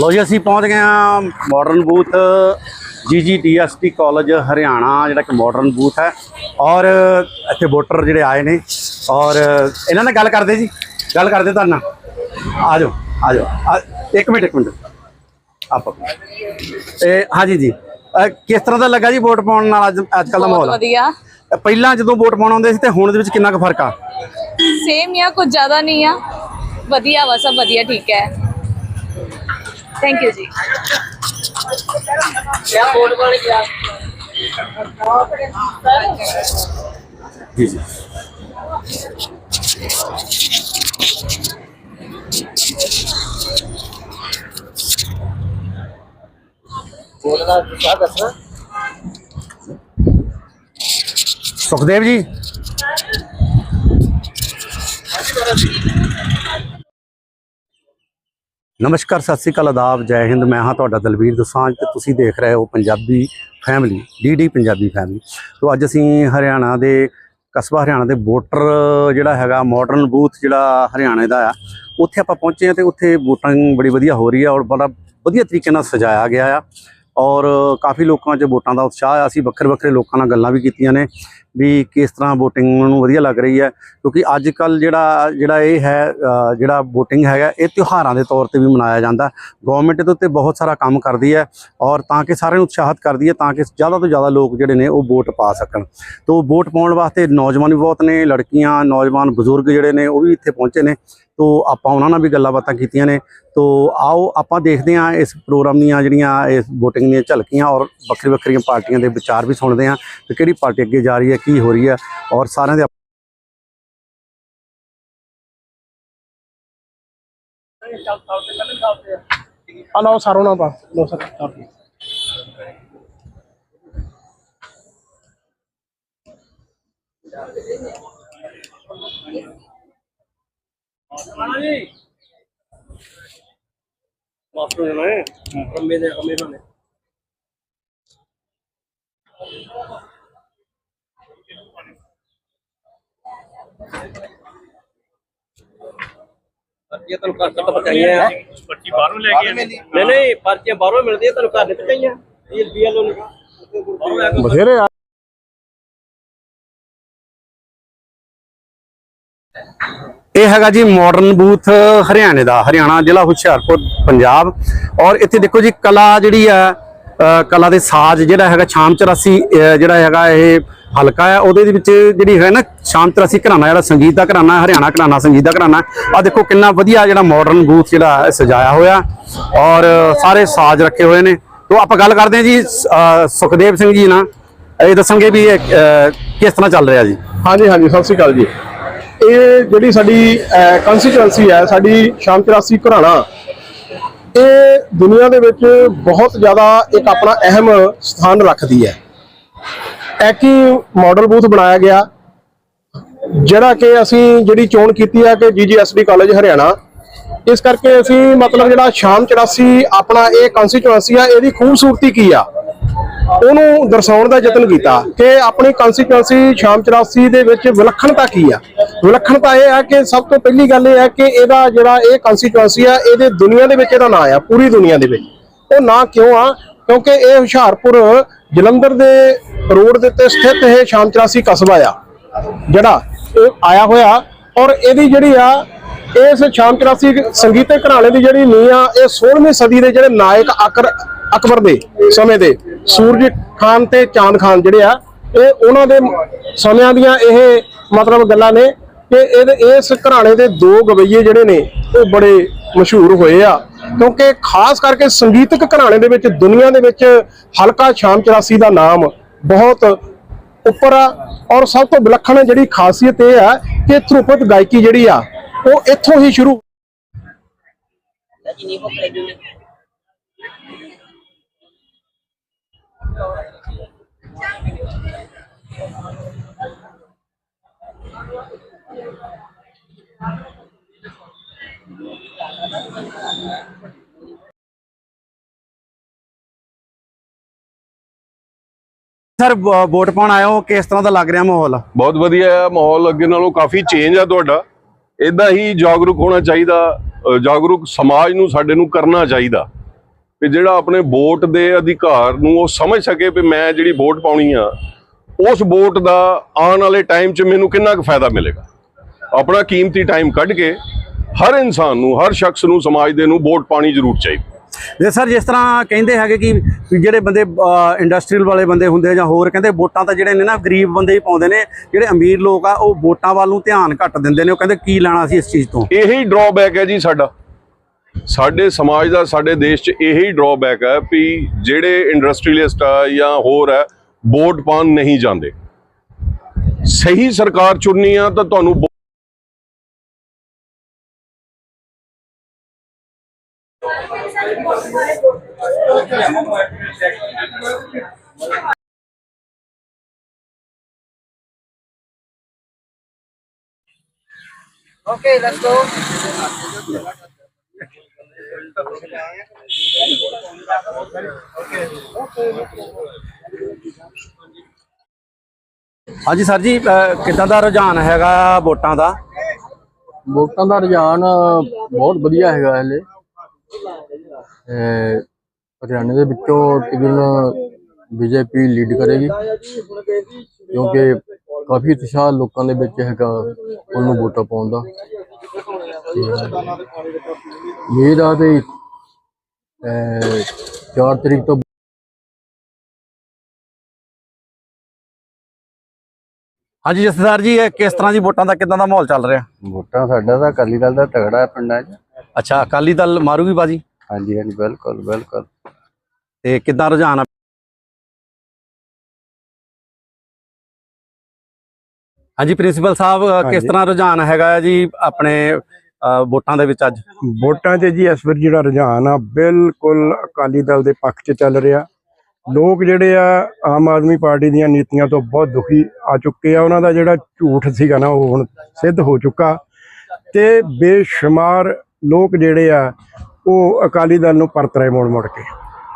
ਲੋ ਜੀ ਅਸੀਂ ਪਹੁੰਚ ਗਏ ਹਾਂ modern booth GGTST college Haryana ਜਿਹੜਾ ਕਿ ਮਾਡਰਨ ਬੂਥ ਹੈ। ਔਰ ਇੱਥੇ ਵੋਟਰ ਜਿਹੜੇ ਆਏ ਨੇ ਔਰ ਇਹਨਾਂ ਨਾਲ ਗੱਲ ਕਰਦੇ ਜੀ। ਗੱਲ ਕਰਦੇ ਤੁਹਾਡੇ ਨਾਲ। ਆ ਜਾਓ ਆ ਜਾਓ ਆ- ਇੱਕ ਮਿੰਟ ਇੱਕ ਮਿੰਟ। ਆਪ ਇਹ ਹਾਂਜੀ ਜੀ ਕਿਸ ਤਰ੍ਹਾਂ ਦਾ ਲੱਗਾ ਜੀ ਵੋਟ ਪਾਉਣ ਨਾਲ ਅੱਜ ਅੱਜ ਕੱਲ ਦਾ ਮਾਹੌਲ? ਵਧੀਆ। ਪਹਿਲਾਂ ਜਦੋਂ ਵੋਟ ਪਾਉਣ ਆਉਂਦੇ ਸੀ ਤੇ ਹੁਣ ਦੇ ਵਿੱਚ ਕਿੰਨਾ ਕੁ ਫ਼ਰਕ ਆ? ਸੇਮ ਜਾਂ ਕੁਝ ਜ਼ਿਆਦਾ ਨਹੀਂ ਆ? ਵਧੀਆ ਵਾ ਸਭ ਵਧੀਆ ਠੀਕ ਹੈ। ਥੈਂਕ ਯੂ ਜੀ ਜੀ ਜੀ ਸੁਖਦੇਵ ਜੀ ਨਮਸਕਾਰ, ਸਤਿ ਸ੍ਰੀ ਅਕਾਲ, ਆਦਾਬ, ਜੈ ਹਿੰਦ। ਮੈਂ ਹਾਂ ਤੁਹਾਡਾ ਦਲਵੀਰ ਦੋਸਾਂਝ ਤੇ ਤੁਸੀਂ ਦੇਖ ਰਹੇ ਹੋ Punjabi family DD Punjabi family ਤੋਂ ਅੱਜ ਅਸੀਂ ਹਰਿਆਣਾ ਦੇ, ਕਸਬਾ ਹਰਿਆਣਾ ਦੇ ਵੋਟਰ ਜਿਹੜਾ ਹੈਗਾ ਮਾਡਰਨ ਬੂਥ ਜਿਹੜਾ ਹਰਿਆਣੇ ਦਾ ਆ, ਉੱਥੇ ਆਪਾਂ ਪਹੁੰਚੇ ਹਾਂ ਤੇ ਉੱਥੇ ਵੋਟਿੰਗ ਬੜੀ ਵਧੀਆ ਹੋ ਰਹੀ ਆ ਔਰ ਬੜਾ ਵਧੀਆ ਤਰੀਕੇ ਨਾਲ ਸਜਾਇਆ ਗਿਆ ਆ। ਔਰ ਕਾਫੀ ਲੋਕਾਂ 'ਚ ਵੋਟਾਂ ਦਾ ਉਤਸ਼ਾਹ ਆ। ਅਸੀਂ ਵੱਖਰੇ ਵੱਖਰੇ ਲੋਕਾਂ ਨਾਲ ਗੱਲਾਂ ਵੀ ਕੀਤੀਆਂ ਨੇ। ਵੀ ਕਿਸ ਤਰ੍ਹਾਂ VOTING ਨੂੰ ਵਧੀਆ ਲੱਗ ਰਹੀ ਹੈ, ਕਿਉਂਕਿ ਅੱਜ ਕੱਲ ਜਿਹੜਾ ਜਿਹੜਾ ਇਹ ਹੈ ਜਿਹੜਾ VOTING ਹੈਗਾ, ਇਹ ਤਿਉਹਾਰਾਂ ਦੇ ਤੌਰ ਤੇ ਵੀ ਮਨਾਇਆ ਜਾਂਦਾ। ਗਵਰਨਮੈਂਟ ਇਹਦੇ ਉੱਤੇ ਬਹੁਤ ਸਾਰਾ ਕੰਮ ਕਰਦੀ ਹੈ ਔਰ ਤਾਂ ਕਿ ਸਾਰਿਆਂ ਨੂੰ ਉਤਸ਼ਾਹਿਤ ਕਰਦੀ ਹੈ, ਤਾਂ ਕਿ ਜ਼ਿਆਦਾ ਤੋਂ ਜ਼ਿਆਦਾ ਲੋਕ ਜਿਹੜੇ ਨੇ ਉਹ ਵੋਟ ਪਾ ਸਕਣ। ਤੋਂ ਵੋਟ ਪਾਉਣ ਵਾਸਤੇ ਨੌਜਵਾਨ ਵੀ ਬਹੁਤ ਨੇ, ਲੜਕੀਆਂ, ਨੌਜਵਾਨ ਬਜ਼ੁਰਗ ਜਿਹੜੇ ਨੇ ਉਹ ਵੀ ਇੱਥੇ ਪਹੁੰਚੇ ਨੇ। ਤੋਂ ਆਪਾਂ ਉਹਨਾਂ ਨਾਲ ਵੀ ਗੱਲਾਂ ਬਾਤਾਂ ਕੀਤੀਆਂ ਨੇ ਤੋਂ ਆਓ ਆਪਾਂ ਦੇਖਦੇ ਹਾਂ ਇਸ ਪ੍ਰੋਗਰਾਮ ਦੀਆਂ ਜਿਹੜੀਆਂ ਇਸ VOTING ਦੀਆਂ ਝਲਕੀਆਂ ਔਰ ਵੱਖਰੀ ਵੱਖਰੀਆਂ ਪਾਰਟੀਆਂ ਦੇ ਵਿਚਾਰ ਵੀ ਸੁਣਦੇ ਹਾਂ ਕਿ ਕਿਹੜੀ ਪਾਰਟੀ ਅੱਗੇ ਜਾ ਰਹੀ ਹੈ, ਕੀ ਹੋ ਰਹੀ ਹੈ ਔਰ ਸਾਰਿਆਂ ਦੇ ਹਲੋ ਸਾਰੋਂ ਨਾ ਬਸ ਲੋ ਸਰ ਕਰ ਦਿਓ। ਮਾਸਟਰ ਜਨਾ ਹੈ ਕੰਮੇ ਦੇ ਕੰਮੇ ਨੇ ਪਰਚੀਆਂ ਤੁਹਾਨੂੰ ਘਰ ਤੱਕ ਪਹੁੰਚਾਈਆਂ ਆ ਪਰਚੀ ਬਾਹਰੋਂ ਲੈ ਕੇ ਆਏ ਨਹੀਂ ਨਹੀਂ ਪਰਚੀਆਂ ਬਾਹਰੋਂ ਮਿਲਦੀਆਂ ਤੁਹਾਨੂੰ ਘਰ ਦੇ ਪਹੁੰਚਾਈਆਂ ਇਹ ਬੀਐਲਓ ਨੇ ਬਾਹਰੋਂ ਲੈ ਕੇ ਬਥੇਰੇ ਹੈਗਾ ਜੀ ਮਾਡਰਨ ਬੂਥ ਹਰਿਆਣੇ ਦਾ, ਹਰਿਆਣਾ ਜ਼ਿਲ੍ਹਾ ਹੁਸ਼ਿਆਰਪੁਰ, ਪੰਜਾਬ। ਔਰ ਇੱਥੇ ਦੇਖੋ ਜੀ, ਕਲਾ ਜਿਹੜੀ ਆ ਕਲਾ ਦੇ ਸਾਜ਼ ਜਿਹੜਾ ਹੈਗਾ, ਸ਼ਾਮ 84 ਜਿਹੜਾ ਹੈਗਾ ਇਹ ਹਲਕਾ ਹੈ, ਉਹਦੇ ਦੇ ਵਿੱਚ ਜਿਹੜੀ ਹੈ ਨਾ, ਸ਼ਾਮ 84 ਘਰਾਣਾ ਜਿਹੜਾ ਸੰਗੀਤ ਦਾ ਘਰਾਣਾ, ਹਰਿਆਣਾ ਘਰਾਣਾ ਸੰਗੀਤ ਦਾ ਘਰਾਣਾ ਆ ਦੇਖੋ ਕਿੰਨਾ ਵਧੀਆ ਜਿਹੜਾ ਮਾਡਰਨ ਬੂਥ ਜਿਹੜਾ ਸਜਾਇਆ ਹੋਇਆ। ਔਰ ਸਾਰੇ ਸਾਜ਼ ਰੱਖੇ ਹੋਏ ਨੇ। ਤੋਂ ਆਪਾਂ ਗੱਲ ਕਰਦੇ ਹਾਂ ਜੀ ਸੁਖਦੇਵ ਸਿੰਘ ਜੀ ਨਾਲ। ਇਹ ਦੱਸਣਗੇ ਵੀ ਇਹ ਕਿਸ ਤਰ੍ਹਾਂ ਚੱਲ ਰਿਹਾ ਜੀ। ਹਾਂਜੀ ਹਾਂਜੀ, ਸਤਿ ਸ਼੍ਰੀ ਅਕਾਲ ਜੀ। ਇਹ ਜਿਹੜੀ ਸਾਡੀ ਕੰਸਟੀਚੁਐਂਸੀ ਹੈ, ਸਾਡੀ ਸ਼ਾਮ 84 ਘਰਾਣਾ, ਇਹ ਦੁਨੀਆ ਦੇ ਵਿੱਚ ਬਹੁਤ ਜ਼ਿਆਦਾ ਇੱਕ ਆਪਣਾ ਅਹਿਮ ਸਥਾਨ ਰੱਖਦੀ ਹੈ। ਐਕੀ ਮਾਡਲ ਬੂਥ ਬਣਾਇਆ ਗਿਆ? ਜਿਹੜਾ ਕਿ ਅਸੀਂ ਜਿਹੜੀ ਚੋਣ ਕੀਤੀ ਹੈ ਕਿ ਜੀਜੀਐਸਡੀ ਕਾਲਜ ਹਰਿਆਣਾ, ਇਸ ਕਰਕੇ ਅਸੀਂ ਮਤਲਬ ਜਿਹੜਾ ਸ਼ਾਮ 84 ਆਪਣਾ ਇਹ ਕੰਸਟੀਚੁਐਂਸੀ ਆ, ਇਹਦੀ ਖੂਬਸੂਰਤੀ ਕੀ ਆ? ਉਹਨੂੰ ਦਰਸਾਉਣ ਦਾ ਯਤਨ ਕੀਤਾ ਕਿ ਆਪਣੀ ਕੰਸਟੀਚੁਐਂਸੀ ਸ਼ਾਮ 84 ਦੇ ਵਿੱਚ ਵਿਲੱਖਣਤਾ ਕੀ ਆ? ਵਿਲੱਖਣਤਾ ਇਹ ਹੈ ਕਿ ਸਭ ਤੋਂ ਪਹਿਲੀ ਗੱਲ ਇਹ ਹੈ ਕਿ ਇਹਦਾ ਜਿਹੜਾ ਇਹ ਕੰਸਟੀਚੁਐਂਸੀ ਆ, ਇਹਦੇ ਦੁਨੀਆ ਦੇ ਵਿੱਚ ਇਹਦਾ ਨਾਂ ਆ, ਪੂਰੀ ਦੁਨੀਆ ਦੇ ਵਿੱਚ। ਉਹ ਨਾਂ ਕਿਉਂ ਆ? ਕਿਉਂਕਿ ਇਹ ਹੁਸ਼ਿਆਰਪੁਰ ਜਲੰਧਰ ਦੇ ਰੋਡ ਦੇ ਉੱਤੇ ਸਥਿਤ ਇਹ ਸ਼ਾਮ 84 ਕਸਬਾ ਆ, ਜਿਹੜਾ ਇਹ ਆਇਆ ਹੋਇਆ। ਔਰ ਇਹਦੀ ਜਿਹੜੀ ਆ, ਇਸ ਸ਼ਾਮ 84 ਸੰਗੀਤਕ ਘਰਾਣੇ ਦੀ ਜਿਹੜੀ ਨੀਂਹ ਆ, ਇਹ 16ਵੀਂ ਸਦੀ ਦੇ ਜਿਹੜੇ ਨਾਇਕ ਆਕਰ ਅਕਬਰ ਦੇ ਸਮੇਂ ਦੇ ਸੂਰਜ ਖਾਨ ਤੇ ਚਾਂਦ ਖਾਨ ਜਿਹੜੇ ਆ, ਇਹ ਉਹਨਾਂ ਦੇ ਸਮਿਆਂ ਦੀਆਂ ਇਹ ਮਤਲਬ ਗੱਲਾਂ ਨੇ ਕਿ ਇਹਦੇ ਇਸ ਘਰਾਣੇ ਦੇ ਦੋ ਗਵਈਏ ਜਿਹੜੇ ਨੇ, ਉਹ ਬੜੇ ਮਸ਼ਹੂਰ ਹੋਏ ਆ। ਕਿਉਂਕਿ ਖਾਸ ਕਰਕੇ ਸੰਗੀਤਕ ਘਰਾਣੇ ਦੇ ਵਿੱਚ, ਦੁਨੀਆ ਦੇ ਵਿੱਚ ਹਲਕਾ ਸ਼ਾਮ 84 ਦਾ ਨਾਮ ਬਹੁਤ ਉੱਪਰ ਆ ਔਰ ਸਭ ਤੋਂ ਵਿਲੱਖਣ ਜਿਹੜੀ ਖਾਸੀਅਤ ਇਹ ਆ ਕਿ ਧਰੁਪਦ ਗਾਇਕੀ ਜਿਹੜੀ ਆ, ਉਹ ਇੱਥੋਂ ਹੀ ਸ਼ੁਰੂ ਸਰ ਵੋਟ ਪਾਉਣ ਆਏ ਹੋ, ਕਿਸ ਤਰ੍ਹਾਂ ਦਾ ਲੱਗ ਰਿਹਾ ਮਾਹੌਲ? ਬਹੁਤ ਵਧੀਆ ਹੈ ਮਾਹੌਲ ਅੱਗੇ ਨਾਲੋਂ ਕਾਫੀ ਚੇਂਜ ਆ ਤੁਹਾਡਾ। ਇਦਾਂ ਹੀ ਜਾਗਰੂਕ ਹੋਣਾ ਚਾਹੀਦਾ ਜਾਗਰੂਕ ਸਮਾਜ ਨੂੰ, ਸਾਡੇ ਨੂੰ ਕਰਨਾ ਚਾਹੀਦਾ। ਵੀ ਜਿਹੜਾ ਆਪਣੇ ਵੋਟ ਦੇ ਅਧਿਕਾਰ ਨੂੰ ਉਹ ਸਮਝ ਸਕੇ ਵੀ ਮੈਂ ਜਿਹੜੀ ਵੋਟ ਪਾਉਣੀ ਆ ਉਸ ਵੋਟ ਦਾ ਆਉਣ ਵਾਲੇ ਟਾਈਮ 'ਚ ਮੈਨੂੰ ਕਿੰਨਾ ਕੁ ਫਾਇਦਾ ਮਿਲੇਗਾ? ਆਪਣਾ ਕੀਮਤੀ ਟਾਈਮ ਕੱਢ ਕੇ ਹਰ ਇਨਸਾਨ ਨੂੰ ਹਰ ਸ਼ਖਸ ਨੂੰ ਸਮਾਜ ਦੇ ਨੂੰ ਵੋਟ ਪਾਣੀ ਜ਼ਰੂਰ ਚਾਹੀਦੀ ਜੇ ਸਰ ਜਿਸ ਤਰ੍ਹਾਂ ਕਹਿੰਦੇ ਹੈਗੇ ਕਿ ਜਿਹੜੇ ਬੰਦੇ ਇੰਡਸਟਰੀਅਲ ਵਾਲੇ ਬੰਦੇ ਹੁੰਦੇ ਆ ਜਾਂ ਹੋਰ ਕਹਿੰਦੇ ਵੋਟਾਂ ਤਾਂ ਜਿਹੜੇ ਨੇ ਨਾ ਗਰੀਬ ਬੰਦੇ ਹੀ ਪਾਉਂਦੇ ਨੇ ਜਿਹੜੇ ਅਮੀਰ ਲੋਕ ਆ ਉਹ ਵੋਟਾਂ ਵੱਲ ਨੂੰ ਧਿਆਨ ਘੱਟ ਦਿੰਦੇ ਨੇ। ਉਹ ਕਹਿੰਦੇ ਕੀ ਲੈਣਾ ਸੀ ਇਸ ਚੀਜ਼ ਤੋਂ? ਇਹੀ ਡਰਾਬੈਕ ਹੈ ਜੀ ਸਾਡਾ। ਸਾਡੇ ਸਮਾਜ ਦਾ, ਸਾਡੇ ਦੇਸ਼ 'ਚ ਇਹੀ ਡਰਾਬੈਕ ਹੈ ਵੀ ਜਿਹੜੇ ਇੰਡਸਟਰੀਅਲਿਸਟ ਆ ਜਾਂ ਹੋਰ ਹੈ, ਵੋਟ ਪਾਉਣ ਨਹੀਂ ਜਾਂਦੇ। ਸਹੀ ਸਰਕਾਰ ਚੁਣਨੀ ਆ ਤਾਂ ਤੁਹਾਨੂੰ ਵੋ- ਹਾਂਜੀ ਸਰ ਜੀ, ਅਹ ਦਾ ਰੁਝਾਨ ਹੈਗਾ ਵੋਟਾਂ ਦਾ? ਵੋਟਾਂ ਦਾ ਰੁਝਾਨ ਬਹੁਤ ਵਧੀਆ ਹੈਗਾ ਹਲੇ। ਹਰਿਆਣੇ ਦੇ ਵਿੱਚੋਂ ਤਕਰੀਬਨ ਬੀਜੇਪੀ ਲੀਡ ਕਰੇਗੀ, ਕਿਉਂਕਿ ਕਾਫੀ ਉਤਸ਼ਾਹ ਲੋਕਾਂ ਦੇ ਵਿੱਚ ਹੈਗਾ ਉਹਨੂੰ ਵੋਟਾਂ ਪਾਉਣ ਦਾ। ਇਹ ਆ ਤੇ ਅਹ 4 ਤਰੀਕ ਤੋਂ ਹਾਂਜੀ ਜਸਦਾਰ ਜੀ ਇਹ ਕਿਸ ਤਰ੍ਹਾਂ ਦੀ ਵੋਟਾਂ ਦਾ ਕਿੱਦਾਂ ਦਾ ਮਾਹੌਲ ਚੱਲ ਰਿਹਾ? ਵੋਟਾਂ ਸਾਡਾ ਤਾਂ ਅਕਾਲੀ ਦਲ ਦਾ ਤਗੜਾ ਹੈ ਪਿੰਡਾਂ 'ਚ। ਅੱਛਾ ਅਕਾਲੀ ਦਲ ਮਾਰੂਗੀ ਬਾਜੀ? ਹਾਂਜੀ ਹਾਂਜੀ ਬਿਲਕੁਲ ਬਿਲਕੁਲ। ਤੇ ਕਿੱਦਾਂ ਰੁਝਾਨ ਆ? ਹਾਂਜੀ ਪ੍ਰਿੰਸੀਪਲ ਸਾਹਿਬ ਕਿਸ ਤਰ੍ਹਾਂ ਰੁਝਾਨ ਹੈਗਾ ਜੀ ਆਪਣੇ ਵੋਟਾਂ ਦੇ ਵਿੱਚ ਅੱਜ? ਵੋਟਾਂ 'ਚ ਜੀ ਇਸ ਵਾਰ ਜਿਹੜਾ ਰੁਝਾਨ ਆ ਬਿਲਕੁਲ ਅਕਾਲੀ ਦਲ ਦੇ ਪੱਖ 'ਚ ਚੱਲ ਰਿਹਾ। ਲੋਕ ਜਿਹੜੇ ਆ ਆਮ ਆਦਮੀ ਪਾਰਟੀ ਦੀਆਂ ਨੀਤੀਆਂ ਤੋਂ ਬਹੁਤ ਦੁਖੀ ਆ ਚੁੱਕੇ ਆ। ਉਹਨਾਂ ਦਾ ਜਿਹੜਾ ਝੂਠ ਸੀਗਾ ਨਾ ਉਹ ਹੁਣ ਸਿੱਧ ਹੋ ਚੁੱਕਾ। ਤੇ ਬੇਸ਼ੁਮਾਰ ਲੋਕ ਜਿਹੜੇ ਆ ਉਹ ਅਕਾਲੀ ਦਲ ਨੂੰ ਪਰਤ ਰਹੇ ਮੋੜ ਮੋੜ ਕੇ।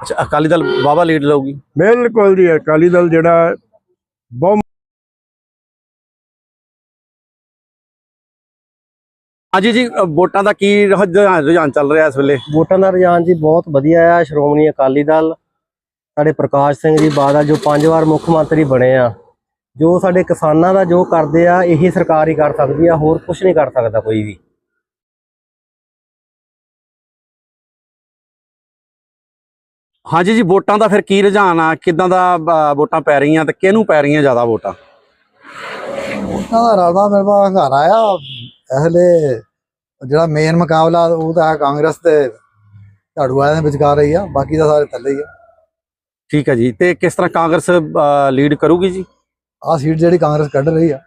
ਅੱਛਾ ਅਕਾਲੀ ਦਲ ਬਾਬਾ ਲੀਡ ਲਊਗੀ? ਬਿਲਕੁਲ ਜੀ ਅਕਾਲੀ ਦਲ ਜਿਹੜਾ ਬਹੁਤ ਹਾਂਜੀ ਜੀ ਵੋਟਾਂ ਦਾ ਕੀ ਰੁਝਾਨ ਚੱਲ ਰਿਹਾ ਇਸ ਵੇਲੇ? ਵੋਟਾਂ ਦਾ ਰੁਝਾਨ ਜੀ ਬਹੁਤ ਵਧੀਆ ਆ। ਸ਼੍ਰੋਮਣੀ ਅਕਾਲੀ ਦਲ ਸਾਡੇ ਪ੍ਰਕਾਸ਼ ਸਿੰਘ ਜੀ ਬਾਦਲ ਜੋ ਪੰਜ ਵਾਰ ਮੁੱਖ ਮੰਤਰੀ ਬਣੇ ਆ ਜੋ ਸਾਡੇ ਕਿਸਾਨਾਂ ਦਾ ਜੋ ਕਰਦੇ ਆ ਇਹੀ ਸਰਕਾਰ ਹੀ ਕਰ ਸਕਦੀ ਆ ਹੋਰ ਕੁਝ ਨਹੀਂ ਕਰ ਸਕਦਾ ਕੋਈ ਵੀ। ਹਾਂਜੀ ਜੀ ਵੋਟਾਂ ਦਾ ਫਿਰ ਕੀ ਰੁਝਾਨ ਆ? ਕਿੱਦਾਂ ਦਾ ਵੋਟਾਂ ਪੈ ਰਹੀਆਂ ਤੇ ਕਿਹਨੂੰ ਪੈ ਰਹੀਆਂ ਜ਼ਿਆਦਾ ਵੋਟਾਂ? ਉਹਨਾਂ ਦਾ ਰਲਦਾ ਮਿਲਦਾ ਹੰਗਾਰਾ ਆ। ਇਹਲੇ ਜਿਹੜਾ ਮੇਨ ਮੁਕਾਬਲਾ ਉਹ ਤਾਂ ਹੈ ਕਾਂਗਰਸ ਤੇ ਝਾੜੂ ਵਾਲਿਆਂ ਦੇ ਵਿਚਕਾਰ ਰਹੀ ਆ ਬਾਕੀ ਤਾਂ ਸਾਰੇ ਥੱਲੇ ਹੀ ਆ। ਠੀਕ ਹੈ ਜੀ ਤੇ ਕਿਸ ਤਰ੍ਹਾਂ ਕਾਂਗਰਸ ਲੀਡ ਕਰੂਗੀ ਜੀ? ਆਹ ਸੀਟ ਜਿਹੜੀ ਕਾਂਗਰਸ ਕੱਢ ਰਹੀ ਆ।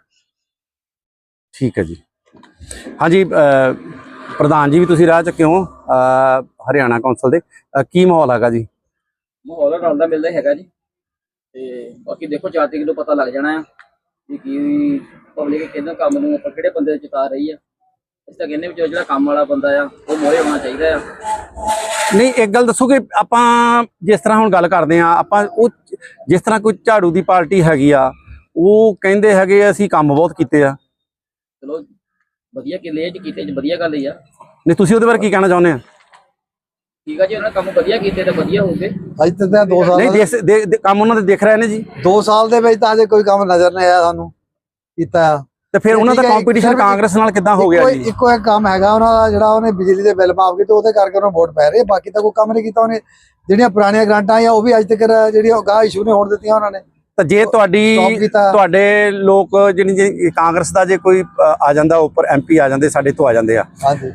ਠੀਕ ਹੈ ਜੀ। ਹਾਂਜੀ ਪ੍ਰਧਾਨ ਜੀ ਵੀ ਤੁਸੀਂ ਰਹਿ ਚੁੱਕੇ ਹੋ ਹਰਿਆਣਾ ਕੌਂਸਲ ਦੇ। ਕੀ ਮਾਹੌਲ ਹੈਗਾ ਜੀ? ਮਾਹੌਲ ਰਲਦਾ ਮਿਲਦਾ ਹੈਗਾ ਜੀ। ਤੇ ਬਾਕੀ ਦੇਖੋ ਚਾਰ ਤਰੀਕ ਨੂੰ ਪਤਾ ਲੱਗ ਜਾਣਾ ਆ ਵੀ ਕੀ ਪਬਲਿਕ ਕਿਹਨਾਂ ਕੰਮ ਨੂੰ ਆਪਾਂ ਕਿਹੜੇ ਬੰਦੇ ਜਿਤਾ ਰਹੀ ਆ? ਅਸੀਂ ਤਾਂ ਕਹਿੰਦੇ ਵੀ ਜੋ ਜਿਹੜਾ ਕੰਮ ਵਾਲਾ ਬੰਦਾ ਆ ਉਹ ਮੋਰੇ ਹੋਣਾ ਚਾਹੀਦਾ ਆ। ਨਹੀਂ ਇੱਕ ਗੱਲ ਦੱਸੋ ਕਿ ਆਪਾਂ ਜਿਸ ਤਰ੍ਹਾਂ ਹੁਣ ਗੱਲ ਕਰਦੇ ਆ ਆਪਾਂ ਉਹ ਜਿਸ ਤਰ੍ਹਾਂ ਕੋਈ ਝਾੜੂ ਦੀ ਪਾਰਟੀ ਹੈਗੀ ਆ ਉਹ ਕਹਿੰਦੇ ਹੈਗੇ ਅਸੀਂ ਕੰਮ ਬਹੁਤ ਕੀਤੇ ਆ। ਚਲੋ ਵਧੀਆ ਕਿਲੇ ਚ ਕੀਤੇ ਜੀ ਵਧੀਆ ਗੱਲ ਹੀ ਆ। ਨਹੀਂ ਤੁਸੀਂ ਉਹਦੇ ਬਾਰੇ ਕੀ ਕਹਿਣਾ ਚਾਹੁੰਦੇ ਆ? ਠੀਕ ਆ ਜੀ ਉਹਨਾਂ ਨੇ ਕੰਮ ਵਧੀਆ ਕੀਤੇ ਤਾਂ ਵਧੀਆ ਹੋਊਗੇ ਅੱਜ ਤੱਕ ਤਾਂ 2 ਨਹੀਂ ਸਾਲ ਦੇਖ ਦੇ- ਦੇ- ਕੰਮ ਉਹਨਾਂ ਦੇ ਦਿਖ ਰਹੇ ਨੇ ਜੀ। 2 ਸਾਲ ਦੇ ਵਿੱਚ ਤਾਂ ਅਜੇ ਕੋਈ ਕੰਮ ਨਜ਼ਰ ਨਹੀਂ ਆਇਆ ਸਾਨੂੰ। ਕੀਤਾ। ਤੇ ਫਿਰ ਉਹਨਾਂ ਦਾ ਕੰਪੀਟੀਸ਼ਨ ਕਾਂਗਰਸ ਨਾਲ ਕਿੱਦਾਂ ਹੋ ਗਿਆ ਜੀ? ਇੱਕੋ ਇੱਕ ਕੰਮ ਹੈਗਾ ਉਹਨਾਂ ਦਾ ਜਿਹੜਾ ਉਹਨੇ ਬਿਜਲੀ ਦੇ ਬਿੱਲ ਮਾਫ ਕੀਤੇ ਉਹਦੇ ਕਰਕੇ ਉਹਨੂੰ ਵੋਟ ਪੈ ਰਹੀ ਬਾਕੀ ਤਾਂ ਕੋਈ ਕੰਮ ਨਹੀਂ ਕੀਤਾ ਉਹਨੇ। ਜਿਹੜੀਆਂ ਪੁਰਾਣੀਆਂ ਗ੍ਰਾਂਟਾਂ ਆ ਉਹ ਵੀ ਅੱਜ ਤੱਕ ਜਿਹੜੀਆਂ ਉਹ ਗਾਹ ਇਸ਼ੂ ਨਹੀਂ ਹੋਣ ਦਿੱਤੀਆਂ ਉਹਨਾਂ ਨੇ। ਤਾਂ ਜੇ ਤੁਹਾਡੀ। ਤੁਹਾਡੇ ਲੋਕ ਜਿਹੜੀ ਕਾਂਗਰਸ ਦਾ ਜੇ ਕੋਈ ਆ ਜਾਂਦਾ ਉੱਪਰ ਐਮਪੀ ਆ ਜਾਂਦੇ ਸਾਡੇ ਤੋਂ ਆ ਜਾਂਦੇ ਆ।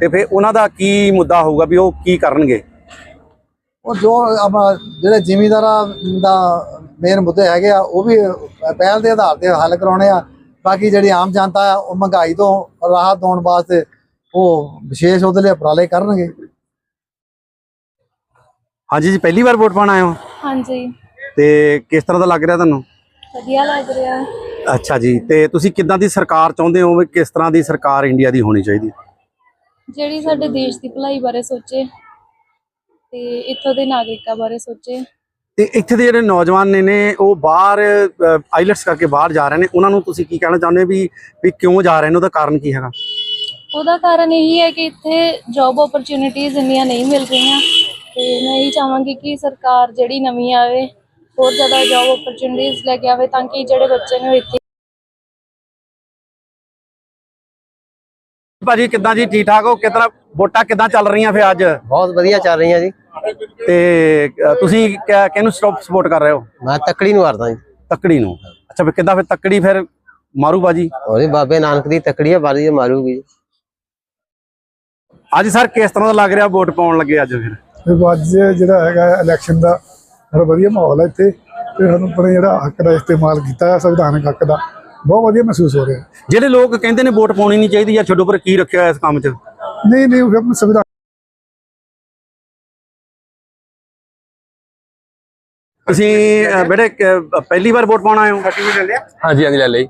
ਤੇ ਫਿਰ ਉਹਨਾਂ ਦਾ ਕੀ ਮੁੱਦਾ ਹੋਊਗਾ ਵੀ ਉਹ ਕੀ ਕਰਨਗੇ? ਉਹ ਜੋ ਜਿਹੜੇ ਜ਼ਿਮੀਂਦਾਰਾਂ ਦਾ ਮੇਨ ਮੁੱਦੇ ਹੈਗੇ ਆ ਉਹ ਵੀ ਪਹਿਲ ਦੇ ਆਧਾਰ ਤੇ ਹੱਲ ਕਰਾਉਣੇ ਆ। ਬਾਕੀ ਜਿਹੜੀ ਆਮ ਜਨਤਾ ਆ ਉਹ ਮਹਿੰਗਾਈ ਤੋਂ ਰਾਹਤ ਦਿਵਾਉਣ ਵਾਸਤੇ ਉਹ ਵਿਸ਼ੇਸ਼ ਉਹਦੇ ਲਈ ਉਪਰਾਲੇ ਕਰਨਗੇ। ਹਾਂਜੀ ਜੀ ਪਹਿਲੀ ਵਾਰ ਵੋਟ ਪਾਣ ਆਏ ਹੋ? ਹਾਂਜੀ। ਤੇ ਕਿਸ ਤਰ੍ਹਾਂ ਦਾ ਲੱਗ ਰਿਹਾ ਤੁਹਾਨੂੰ? ਵਧੀਆ ਲੱਗ ਰਿਹਾ। ਅੱਛਾ ਜੀ ਤੇ ਤੁਸੀਂ ਕਿੱਦਾਂ ਦੀ ਸਰਕਾਰ ਚਾਹੁੰਦੇ ਹੋ ਵੀ ਕਿਸ ਤਰ੍ਹਾਂ ਦੀ ਸਰਕਾਰ ਇੰਡੀਆ ਦੀ ਹੋਣੀ ਚਾਹੀਦੀ? ਜਿਹੜੀ ਸਾਡੇ ਦੇਸ਼ ਦੀ ਭਲਾਈ ਬਾਰੇ ਸੋਚੇ ਤੇ ਇੱਥੋਂ ਦੇ ਨਾਗਰਿਕਾਂ ਬਾਰੇ ਸੋਚੇ। ਤੇ ਇੱਥੇ ਦੇ ਜਿਹੜੇ ਨੌਜਵਾਨ ਨੇ ਨੇ ਉਹ ਬਾਹਰ ਆਈਲਟਸ ਕਰਕੇ ਬਾਹਰ ਜਾ ਰਹੇ ਨੇ। ਉਹਨਾਂ ਨੂੰ ਤੁਸੀਂ ਕੀ ਕਹਿਣਾ ਚਾਹੁੰਦੇ ਵੀ ਵੀ ਕਿਉਂ ਜਾ ਰਹੇ ਨੇ? ਉਹਦਾ ਕਾਰਨ ਕੀ ਹੈਗਾ? ਉਹਦਾ ਕਾਰਨ ਇਹੀ ਹੈ ਕਿ ਇੱਥੇ ਜੌਬ ਓਪਰਚੁਨਿਟੀਆਂ ਇੰਨੀਆਂ ਨਹੀਂ ਮਿਲ ਰਹੀਆਂ। ਤੇ ਮੈਂ ਇਹ ਚਾਹਾਂਗੀ ਕਿ ਸਰਕਾਰ ਜਿਹੜੀ ਨਵੀਂ ਆਵੇ ਹੋਰ ਜ਼ਿਆਦਾ ਜੌਬ ਓਪਰਚੁਨਿਟੀਆਂ ਲੈ ਕੇ ਆਵੇ ਤਾਂ ਕਿ ਜਿਹੜੇ ਬੱਚੇ ਨੇ ਇੱਥੇ ਭਾਜੀ ਕਿੱਦਾਂ ਜੀ? ਠੀਕ ਠਾਕ ਹੋ ਕਿਤਨਾ ਵੋਟਾਂ ਕਿੱਦਾਂ ਚੱਲ ਰਹੀਆਂ ਫੇ ਅੱਜ? ਬਹੁਤ ਵਧੀਆ ਚੱਲ ਰਹੀਆਂ ਜੀ। ਤੇ ਅ, ਤੁਸੀਂ ਕਿ- ਕਿਹਨੂੰ ਸਪੋਰਟ ਕਰ ਰਹੇ ਹੋ? ਮੈਂ ਤੱਕੜੀ ਨੂੰ ਕਰਦਾ ਜੀ। ਤੱਕੜੀ ਨੂੰ। ਅੱਛਾ ਫਿਰ ਕਿੱਦਾਂ ਫਿਰ ਤੱਕੜੀ ਫਿਰ ਮਾਰੂ ਬਾਜੀ ਉਹਦੇ ਬਾਬੇ ਨਾਨਕ ਦੀ ਤੱਕੜੀ ਆ ਬਾਰੀ ਮਾਰੂਗੀ। ਅੱਜ ਸਰ ਕਿਸ ਤਰ੍ਹਾਂ ਦਾ ਲੱਗ ਰਿਹਾ ਵੋਟ ਪਾਉਣ ਲੱਗੇ ਅੱਜ ਫਿਰ? ਤੇ ਅੱਜ ਜਿਹੜਾ ਹੈਗਾ ਇਲੈਕਸ਼ਨ ਦਾ ਬੜਾ ਵਧੀਆ ਮਾਹੌਲ ਹੈ ਇੱਥੇ। ਤੇ ਸਾਨੂੰ ਆਪਣੇ ਜਿਹੜਾ ਹੱਕ ਦਾ ਇਸਤੇਮਾਲ ਕੀਤਾ ਹੈ ਸੰਵਿਧਾਨਕ ਹੱਕ ਦਾ। ਬਹੁਤ ਵਧੀਆ ਮਹਿਸੂਸ ਹੋ ਰਿਹਾ। ਜਿਹੜੇ ਲੋਕ ਕਹਿੰਦੇ ਨੇ ਵੋਟ ਪਾਉਣੀ ਨਹੀਂ ਚਾਹੀਦੀ ਜਾਂ ਛੱਡੋ ਪਰ ਕੀ ਰੱਖਿਆ ਹੋਇਆ ਇਸ ਕੰਮ 'ਚ? ਨਹੀਂ ਨਹੀਂ ਉਹ ਆਪਣੇ ਸੰਵਿਧਾਨ ਤੁਸੀਂ ਅ, ਬੇਟੇ ਕ- ਪਹਿਲੀ ਵਾਰ ਵੋਟ ਪਾਉਣ ਆਏ ਹੋ? ਹਾਂਜੀ ਹਾਂਜੀ ਲੈ ਲਈ।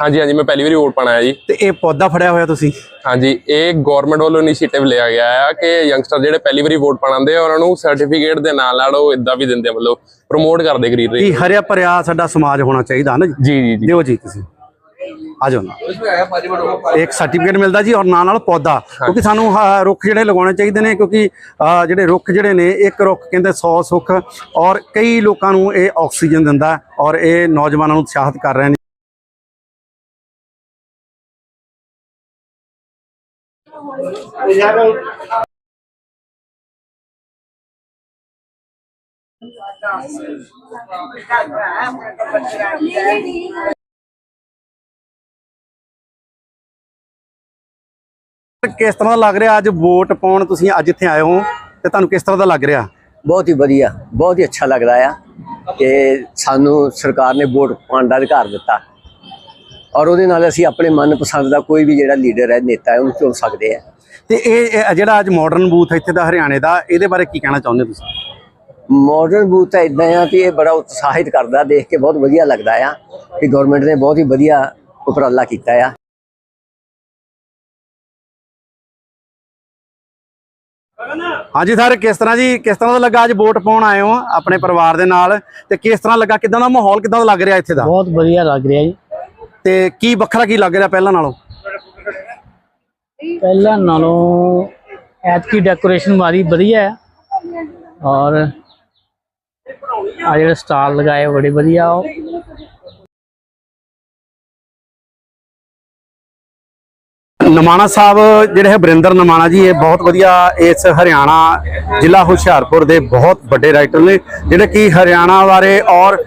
ਹਾਂਜੀ ਹਾਂਜੀ ਮੈਂ ਪਹਿਲੀ ਵਾਰੀ ਵੋਟ ਪਾਣਾ ਹੈ ਜੀ। ਤੇ ਇਹ ਪੌਦਾ ਫੜਿਆ ਹੋਇਆ ਤੁਸੀਂ? ਹਾਂਜੀ ਇਹ ਗਵਰਨਮੈਂਟ ਵੱਲੋਂ ਇਨੀਸ਼ੀਏਟਿਵ ਲਿਆ ਗਿਆ ਹੈ ਕਿ ਯੰਗਸਟਰ ਜਿਹੜੇ ਪਹਿਲੀ ਵਾਰੀ ਵੋਟ ਪਾਣਾਉਂਦੇ ਆ ਉਹਨਾਂ ਨੂੰ ਸਰਟੀਫਿਕੇਟ ਦੇ ਨਾਲ ਨਾਲ ਉਹ ਇਦਾਂ ਵੀ ਦਿੰਦੇ ਆ ਮਤਲਬ ਪ੍ਰਮੋਟ ਕਰਦੇ ਗਰੀਨ ਕੀ ਹਰਿਆ ਭਰਿਆ ਸਾਡਾ ਸਮਾਜ ਹੋਣਾ ਚਾਹੀਦਾ ਨਾ ਜੀ? ਜੀ ਜੀ ਜੀ। ਦਿਓ ਜੀ ਤੁਸੀਂ। ਆ ਜਾਓ ਨਾ। ਇੱਕ ਸਰਟੀਫਿਕੇਟ ਮਿਲਦਾ ਜੀ ਔਰ ਨਾਲ ਨਾਲ ਪੌਦਾ ਕਿਉਂਕਿ ਸਾਨੂੰ ਰੁੱਖ ਜਿਹੜੇ ਲਗਾਉਣੇ ਚਾਹੀਦੇ ਨੇ ਕਿਉਂਕਿ ਜਿਹੜੇ ਰੁੱਖ ਜਿਹੜੇ ਨੇ ਇੱਕ ਰੁੱਖ ਕਹਿੰਦੇ 100 ਸੁੱਖ ਔਰ ਕਈ ਲੋਕਾਂ ਨੂੰ ਇਹ ਆਕਸੀਜਨ ਦਿੰਦਾ ਔਰ ਇਹ ਨੌਜਵਾਨਾਂ ਨੂੰ ਉਤਸ਼ਾਹਿਤ ਕਰ ਰਹੇ ਨੇ। ਕਿਸ ਤਰ੍ਹਾਂ ਦਾ ਲੱਗ ਰਿਹਾ? ਅੱਜ ਵੋਟ ਪਾਉਣ ਤੁਸੀਂ ਅੱਜ ਇੱਥੇ ਆਏ ਹੋ ਤੇ ਤੁਹਾਨੂੰ ਕਿਸ ਤਰ੍ਹਾਂ ਦਾ ਲੱਗ ਰਿਹਾ? ਬਹੁਤ ਹੀ ਵਧੀਆ ਬਹੁਤ ਹੀ ਅੱਛਾ ਲੱਗਦਾ ਆ ਕਿ ਸਾਨੂੰ ਸਰਕਾਰ ਨੇ ਵੋਟ ਪਾਉਣ ਦਾ ਅਧਿਕਾਰ ਦਿੱਤਾ। ਔਰ ਉਹਦੇ ਨਾਲ ਅਸੀਂ ਆਪਣੇ ਮਨਪਸੰਦ ਦਾ ਕੋਈ ਵੀ ਜਿਹੜਾ ਲੀਡਰ ਹੈ ਨੇਤਾ ਹੈ ਉਹਨੂੰ ਚੁਣ ਸਕਦੇ ਆ ਤੇ ਇਹ ਜਿਹੜਾ ਅੱਜ ਮਾਡਰਨ ਬੂਥ ਇੱਥੇ ਦਾ ਹਰਿਆਣੇ ਦਾ ਇਹਦੇ ਬਾਰੇ ਕੀ ਕਹਿਣਾ ਚਾਹੁੰਦੇ ਹੋ ਤੁਸੀਂ? ਮਾਡਰਨ ਬੂਥ ਤਾਂ ਇਦਾਂ ਆ ਕਿ ਇਹ ਬੜਾ ਉਤਸ਼ਾਹਿਤ ਕਰਦਾ ਦੇਖ ਕੇ ਬਹੁਤ ਵਧੀਆ ਲੱਗਦਾ ਆ ਕਿ ਗਵਰਨਮੈਂਟ ਨੇ ਬਹੁਤ ਹੀ ਵਧੀਆ ਉਪਰਾਲਾ ਕੀਤਾ ਆ। ਹਾਂਜੀ ਸਰ ਕਿਸ ਤਰ੍ਹਾਂ ਜੀ ਕਿਸ ਤਰ੍ਹਾਂ ਦਾ ਲੱਗਾ ਅੱਜ ਵੋਟ ਪਾਉਣ ਆਏ ਹੋ ਆਪਣੇ ਪਰਿਵਾਰ ਦੇ ਨਾਲ? ਤੇ ਕਿਸ ਤਰ੍ਹਾਂ ਲੱਗਾ ਕਿਦਾਂ ਦਾ ਮਾਹੌਲ ਕਿਦਾਂ ਦਾ ਲੱਗ ਰਿਹਾ ਇੱਥੇ ਦਾ? ਬਹੁਤ ਵਧੀਆ ਲੱਗ ਰਿਹਾ ਜੀ। ਤੇ ਕੀ ਵੱਖਰਾ ਕੀ ਲੱਗ ਰਿਹਾ ਪਹਿਲਾਂ ਨਾਲੋਂ? ਪਹਿਲਾਂ ਨਾਲੋਂ ਐਤਕੀ ਡੈਕੋਰੇਸ਼ਨ ਵਾਰੀ ਵਧੀਆ ਹੈ। ਔਰ ਆ ਜਿਹੜੇ ਸਟਾਲ ਲਗਾਏ ਬੜੇ ਵਧੀਆ। ਨਮਾਣਾ ਸਾਹਿਬ ਜਿਹੜੇ ਹੈ ਬਰਿੰਦਰ ਨਮਾਣਾ ਜੀ, ਇਹ ਬਹੁਤ ਵਧੀਆ ਇਸ ਹਰਿਆਣਾ ਜ਼ਿਲ੍ਹਾ ਹੁਸ਼ਿਆਰਪੁਰ ਦੇ ਬਹੁਤ ਵੱਡੇ ਰਾਈਟਰ ਨੇ, ਜਿਹੜੇ ਕਿ ਹਰਿਆਣਾ ਬਾਰੇ ਔਰ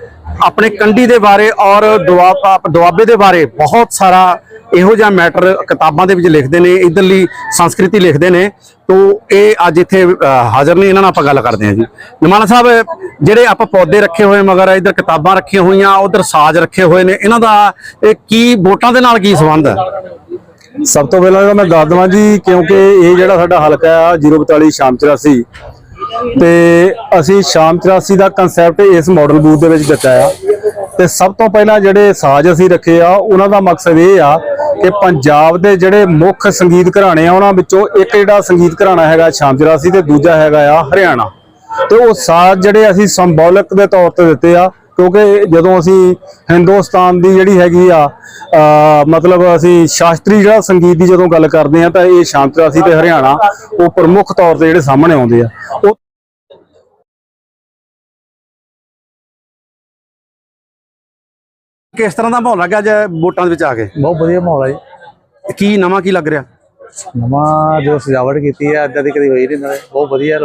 ਆਪਣੇ ਕੰਢੀ ਦੇ ਬਾਰੇ ਔਰ ਦੁਆਬਾ ਦੁਆਬੇ ਦੇ ਬਾਰੇ ਬਹੁਤ ਸਾਰਾ ਇਹੋ ਜਿਹਾ ਮੈਟਰ ਕਿਤਾਬਾਂ ਦੇ ਵਿੱਚ ਲਿਖਦੇ ਨੇ, ਇਧਰਲੀ ਸੰਸਕ੍ਰਿਤੀ ਲਿਖਦੇ ਨੇ। ਤੋ ਇਹ ਅੱਜ ਇੱਥੇ ਹਾਜ਼ਰ ਨੇ, ਇਹਨਾਂ ਨਾਲ ਆਪਾਂ ਗੱਲ ਕਰਦੇ ਹਾਂ ਜੀ। ਨਮਾਣਾ ਸਾਹਿਬ, ਜਿਹੜੇ ਆਪਾਂ ਪੌਦੇ ਰੱਖੇ ਹੋਏ, ਮਗਰ ਇਧਰ ਕਿਤਾਬਾਂ ਰੱਖੀਆਂ ਹੋਈਆਂ, ਉਧਰ ਸਾਜ਼ ਰੱਖੇ ਹੋਏ ਨੇ, ਇਹਨਾਂ ਦਾ ਇਹ ਕੀ ਵੋਟਾਂ ਦੇ ਨਾਲ ਕੀ ਸੰਬੰਧ ਹੈ? ਸਭ ਤੋਂ ਪਹਿਲਾਂ ਤਾਂ ਮੈਂ ਦੱਸ ਦਵਾਂ ਜੀ, ਕਿਉਂਕਿ ਇਹ ਜਿਹੜਾ ਸਾਡਾ ਹਲਕਾ ਆ 042 ਸ਼ਾਮ 84 ਤੇ ਅਸੀਂ ਸ਼ਾਮ 84 ਦਾ ਕਨਸੈਪਟ ਇਸ ਮਾਡਲ ਬੂਥ ਦੇ ਵਿੱਚ ਦਿੱਤਾ ਆ। ਤੇ ਸਭ ਤੋਂ ਪਹਿਲਾਂ ਜਿਹੜੇ ਸਾਜ਼ ਅਸੀਂ ਰੱਖੇ ਆ, ਉਹਨਾਂ ਦਾ ਮਕਸਦ ਇਹ ਆ ਕਿ ਪੰਜਾਬ ਦੇ ਜਿਹੜੇ ਮੁੱਖ ਸੰਗੀਤ ਘਰਾਣੇ ਆ, ਉਹਨਾਂ ਵਿੱਚੋਂ ਇੱਕ ਜਿਹੜਾ ਸੰਗੀਤ ਘਰਾਣਾ ਹੈਗਾ ਸ਼ਾਮ 84 ਤੇ ਦੂਜਾ ਹੈਗਾ ਆ ਹਰਿਆਣਾ। ਤੇ ਉਹ ਸਾਜ਼ ਜਿਹੜੇ ਅਸੀਂ ਸਿੰਬੋਲਿਕ ਦੇ ਤੌਰ ਤੇ ਦਿੱਤੇ ਆ ਕਿਉਂਕਿ ਜਦੋਂ ਅਸੀਂ ਹਿੰਦੁਸਤਾਨ ਦੀ ਜਿਹੜੀ ਹੈਗੀ ਆ ਮਤਲਬ ਅਸੀਂ ਸ਼ਾਸਤਰੀ ਜਿਹੜਾ ਸੰਗੀਤ ਦੀ ਜਦੋਂ ਗੱਲ ਕਰਦੇ ਆ ਤਾਂ ਇਹ ਸ਼ਾਮ 84 ਤੇ ਹਰਿਆਣਾ ਉਹ ਪ੍ਰਮੁੱਖ ਤੌਰ ਤੇ ਜਿਹੜੇ ਸਾਹਮਣੇ ਆਉਂਦੇ ਆ। ਉਹ ਕਿਸ ਤਰ੍ਹਾਂ ਦਾ ਮਾਹੌਲ ਲੱਗਾ ਅੱਜ ਵੋਟਾਂ ਦੇ ਵਿੱਚ ਆ ਕੇ? ਬਹੁਤ ਵਧੀਆ ਮਾਹੌਲ ਹੈ ਜੀ। ਕੀ ਨਵਾਂ ਕੀ ਲੱਗ ਰਿਹਾ? ਨਵਾਂ ਜੋ ਸਜਾਵਟ ਕੀਤੀ ਹੈ ਅੱਦਾਂ ਦੀ ਕਦੀ ਹੋਈ ਨਹੀਂ ਨਾਲੇ ਬਹੁਤ ਵਧੀਆ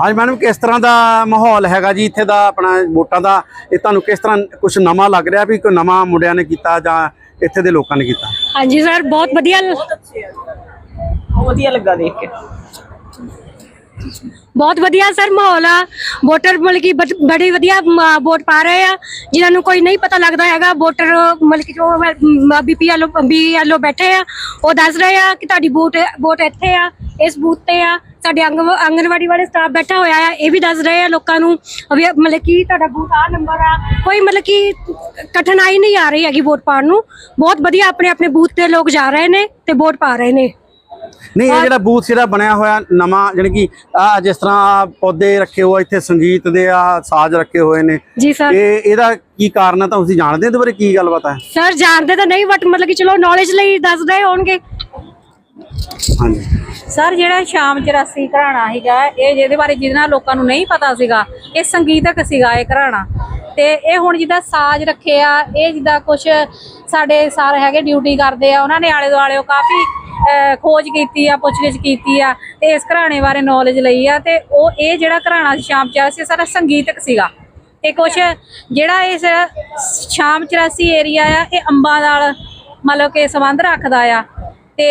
ਹਾਂਜੀ ਮੈਡਮ ਕਿਸ ਤਰ੍ਹਾਂ ਦਾ ਮਾਹੌਲ ਹੈਗਾ ਜੀ ਇੱਥੇ ਦਾ ਆਪਣਾ ਵੋਟਾਂ ਦਾ? ਇਹ ਤੁਹਾਨੂੰ ਕਿਸ ਤਰ੍ਹਾਂ ਕੁਝ ਨਵਾਂ ਲੱਗ ਰਿਹਾ ਵੀ ਕੋਈ ਨਵਾਂ ਮੁੰਡਿਆਂ ਨੇ ਕੀਤਾ ਜਾਂ ਇੱਥੇ ਦੇ ਲੋਕਾਂ ਨੇ ਕੀਤਾ? ਹਾਂਜੀ ਸਰ ਬਹੁਤ ਵਧੀਆ ਵਧੀਆ ਲੱਗਾ ਦੇਖ ਕੇ। ਬਹੁਤ ਵਧੀਆ ਸਰ ਮਾਹੌਲ ਆ। ਵੋਟਰ ਮਤਲਬ ਕਿ ਬੜ- ਬੜੀ ਵਧੀਆ ਮ, ਵੋਟ ਪਾ ਰਹੇ ਆ। ਜਿਨ੍ਹਾਂ ਨੂੰ ਕੋਈ ਨਹੀਂ ਪਤਾ ਲੱਗਦਾ ਹੈਗਾ ਵੋਟਰ ਮਤਲਬ ਕਿ ਜੋ ਬੀਪੀ ਵਾਲੋ ਬੈਠੇ ਆ ਉਹ ਦੱਸ ਰਹੇ ਆ ਕਿ ਤੁਹਾਡੀ ਵੋਟ ਵੋਟ ਇੱਥੇ ਆ ਇਸ ਬੂਥ ਤੇ ਆ। ਸਾਡੇ ਆਂਗਨ- ਆਂਗਨਵਾੜੀ ਵਾਲੇ ਸਟਾਫ ਬੈਠਾ ਹੋਇਆ ਆ ਇਹ ਵੀ ਦੱਸ ਰਹੇ ਆ ਲੋਕਾਂ ਨੂੰ ਵੀ ਮਤਲਬ ਕਿ ਤੁਹਾਡਾ ਬੂਥ ਆ ਨੰਬਰ ਆ। ਕੋਈ ਮਤਲਬ ਕਿ ਕਠਿਨਾਈ ਨਹੀਂ ਆ ਰਹੀ ਹੈਗੀ ਵੋਟ ਪਾਉਣ ਨੂੰ। ਬਹੁਤ ਵਧੀਆ ਆਪਣੇ ਆਪਣੇ ਬੂਥ ਤੇ ਲੋਕ ਜਾ ਰਹੇ ਨੇ ਤੇ ਵੋਟ ਪਾ ਰਹੇ ਨੇ। ਨਹੀਂ ਇਹ ਜਿਹੜਾ ਬੂਥ ਜਿਹੜਾ ਬਣਿਆ ਹੋਇਆ ਨਵਾਂ ਜਾਣੀ ਕਿ ਆ ਜਿਸ ਤਰ੍ਹਾਂ ਪੌਦੇ ਰੱਖੇ ਹੋਏ ਇੱਥੇ ਸੰਗੀਤ ਦੇ ਆ ਸਾਜ਼ ਰੱਖੇ ਹੋਏ ਨੇ। ਜੀ ਸਰ। ਇਹ ਇਹਦਾ ਕੀ ਕਾਰਨ ਹੈ ਤਾਂ ਤੁਸੀਂ ਜਾਣਦੇ ਹੋ ਇਹਦੇ ਬਾਰੇ ਕੀ ਗੱਲਬਾਤ ਹੈ ਸਰ ਜਾਣਦੇ ਤਾਂ ਨਹੀਂ ਬਟ ਮਤਲਬ ਕਿ ਚਲੋ ਨੌਲੇਜ ਲਈ ਦੱਸਦੇ ਹੋਣਗੇ। ਹਾਂਜੀ। ਸਰ ਜਿਹੜਾ ਸ਼ਾਮ 84 ਘਰਾਣਾ ਸੀਗਾ ਇਹ ਜਿਹਦੇ ਬਾਰੇ ਜਿਹਦੇ ਨਾਲ ਲੋਕਾਂ ਨੂੰ ਨਹੀਂ ਪਤਾ ਸੀਗਾ ਇਹ ਸੰਗੀਤਕ ਸੀਗਾ ਇਹ ਘਰਾਣਾ। ਤੇ ਇਹ ਹੁਣ ਜਿੱਦਾਂ ਸਾਜ਼ ਰੱਖੇ ਆ ਇਹ ਜਿੱਦਾਂ ਕੁਝ ਸਾਡੇ ਸਰ ਹੈਗੇ ਡਿਊਟੀ ਕਰਦੇ ਆ ਉਹਨਾਂ ਨੇ ਆਲੇ ਦੁਆਲੇ ਕਾਫੀ ਖੋਜ ਕੀਤੀ ਆ, ਪੁੱਛਗਿੱਛ ਕੀਤੀ ਆ ਤੇ ਇਸ ਘਰਾਣੇ ਬਾਰੇ ਨੌਲੇਜ ਲਈ ਆ ਤੇ ਉਹ ਇਹ ਜਿਹੜਾ ਘਰਾਣਾ ਸੀ, ਸ਼ਾਮ 84 ਸਾਰਾ ਸੰਗੀਤਕ ਸੀਗਾ। ਤੇ ਕੁਝ ਜਿਹੜਾ ਇਸ ਸ਼ਾਮ 84 ਏਰੀਆ ਆ, ਇਹ ਅੰਬਾਂ ਨਾਲ ਮਤਲਬ ਕਿ ਸੰਬੰਧ ਰੱਖਦਾ ਆ। ਤੇ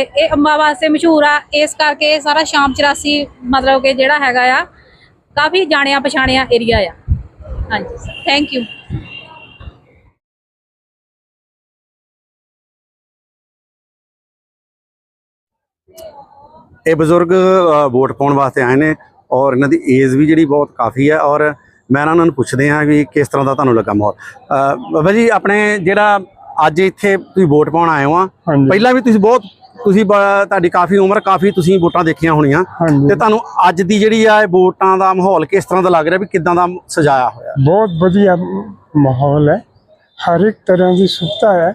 ਇਹ ਅੰਬਾਂ ਵਾਸਤੇ ਮਸ਼ਹੂਰ ਆ, ਇਸ ਕਰਕੇ ਇਹ ਸਾਰਾ ਸ਼ਾਮ 84 ਮਤਲਬ ਕਿ ਜਿਹੜਾ ਹੈਗਾ ਆ, ਕਾਫੀ ਜਾਣਿਆ ਪਛਾਣਿਆ ਏਰੀਆ ਆ। ਹਾਂਜੀ ਥੈਂਕ ਯੂ ਇਹ ਬਜ਼ੁਰਗ ਵੋਟ ਪਾਉਣ ਵਾਸਤੇ ਆਏ ਨੇ ਔਰ ਇਹਨਾਂ ਦੀ ਏਜ ਵੀ ਜਿਹੜੀ ਬਹੁਤ ਕਾਫੀ ਹੈ ਔਰ ਮੈਂ ਇਹਨਾਂ ਨੂੰ ਪੁੱਛਦੇ ਹਾਂ ਵੀ ਕਿਸ ਤਰ੍ਹਾਂ ਦਾ ਤੁਹਾਨੂੰ ਲੱਗਾ ਮਾਹੌਲ। ਬਾਬਾ ਜੀ ਆਪਣੇ ਜਿਹੜਾ ਅੱਜ ਇੱਥੇ ਤੁਸੀਂ ਵੋਟ ਪਾਉਣ ਆਏ ਹੋ ਆ ਪਹਿਲਾਂ ਵੀ ਤੁਸੀਂ ਬਹੁਤ ਤੁਸੀਂ ਤੁਹਾਡੀ ਕਾਫੀ ਉਮਰ ਕਾਫੀ ਤੁਸੀਂ ਵੋਟਾਂ ਦੇਖੀਆਂ ਹੋਣੀਆਂ। ਤੇ ਤੁਹਾਨੂੰ ਅੱਜ ਦੀ ਜਿਹੜੀ ਆ ਇਹ ਵੋਟਾਂ ਦਾ ਮਾਹੌਲ ਕਿਸ ਤਰ੍ਹਾਂ ਦਾ ਲੱਗ ਰਿਹਾ ਵੀ ਕਿਦਾਂ ਦਾ ਸਜਾਇਆ ਹੋਇਆ? ਬਹੁਤ ਵਧੀਆ ਮਾਹੌਲ ਹੈ। ਹਰ ਇੱਕ ਤਰ੍ਹਾਂ ਦੀ ਸੁਵਿਧਾ ਹੈ।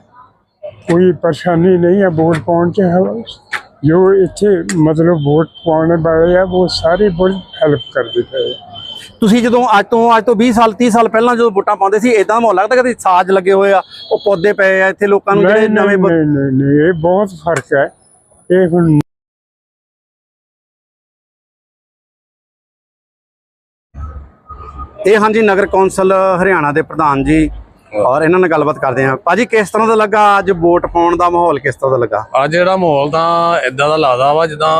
ਕੋਈ ਪਰੇਸ਼ਾਨੀ ਨਹੀਂ ਹੈ ਵੋਟ ਪਾਉਣ ਚ। ਜੋ ਇੱਥੇ ਮਤਲਬ ਵੋਟ ਪਾਉਣ ਵਾਲੇ ਆ ਉਹ ਸਾਰੇ ਬਹੁਤ ਹੈਲਪ ਕਰਦੇ ਪਏ ਆ। ਤੁਸੀਂ ਜਦੋਂ ਅੱਜ ਤੋਂ ਅੱਜ ਤੋਂ 20 ਸਾਲ 30 ਸਾਲ ਪਹਿਲਾਂ ਜਦੋਂ ਵੋਟਾਂ ਪਾਉਂਦੇ ਸੀ ਇਦਾਂ ਮਾਹੌਲ ਲੱਗਦਾ ਕਿ ਸਾਜ਼ ਲੱਗੇ ਹੋਏ ਆ ਉਹ ਪੌਦੇ ਪਏ ਆ ਇੱਥੇ ਲੋਕਾਂ ਨੂੰ ਜਿਹੜੇ ਨਹੀਂ ਨਵੇਂ ਨਹੀਂ ਬ- ਨਹੀਂ ਨਹੀਂ ਨਹੀਂ, ਇਹ ਬਹੁਤ ਫ਼ਰਕ ਹੈ ਇਹ ਹੁਣ ਇਹ ਹਾਂਜੀ ਨਗਰ ਕੌਂਸਲ ਹਰਿਆਣਾ ਦੇ ਪ੍ਰਧਾਨ ਜੀ ਔਰ ਇਹਨਾਂ ਨਾਲ ਗੱਲਬਾਤ ਕਰਦੇ ਹਾਂ। ਭਾਜੀ ਕਿਸ ਤਰ੍ਹਾਂ ਦਾ ਲੱਗਾ ਅੱਜ ਵੋਟ ਪਾਉਣ ਦਾ ਮਾਹੌਲ? ਕਿਸ ਤਰ੍ਹਾਂ ਦਾ ਲੱਗਾ? ਅੱਜ ਜਿਹੜਾ ਮਾਹੌਲ ਤਾਂ ਇਦਾਂ ਦਾ ਲੱਗਦਾ ਵਾ ਜਿੱਦਾਂ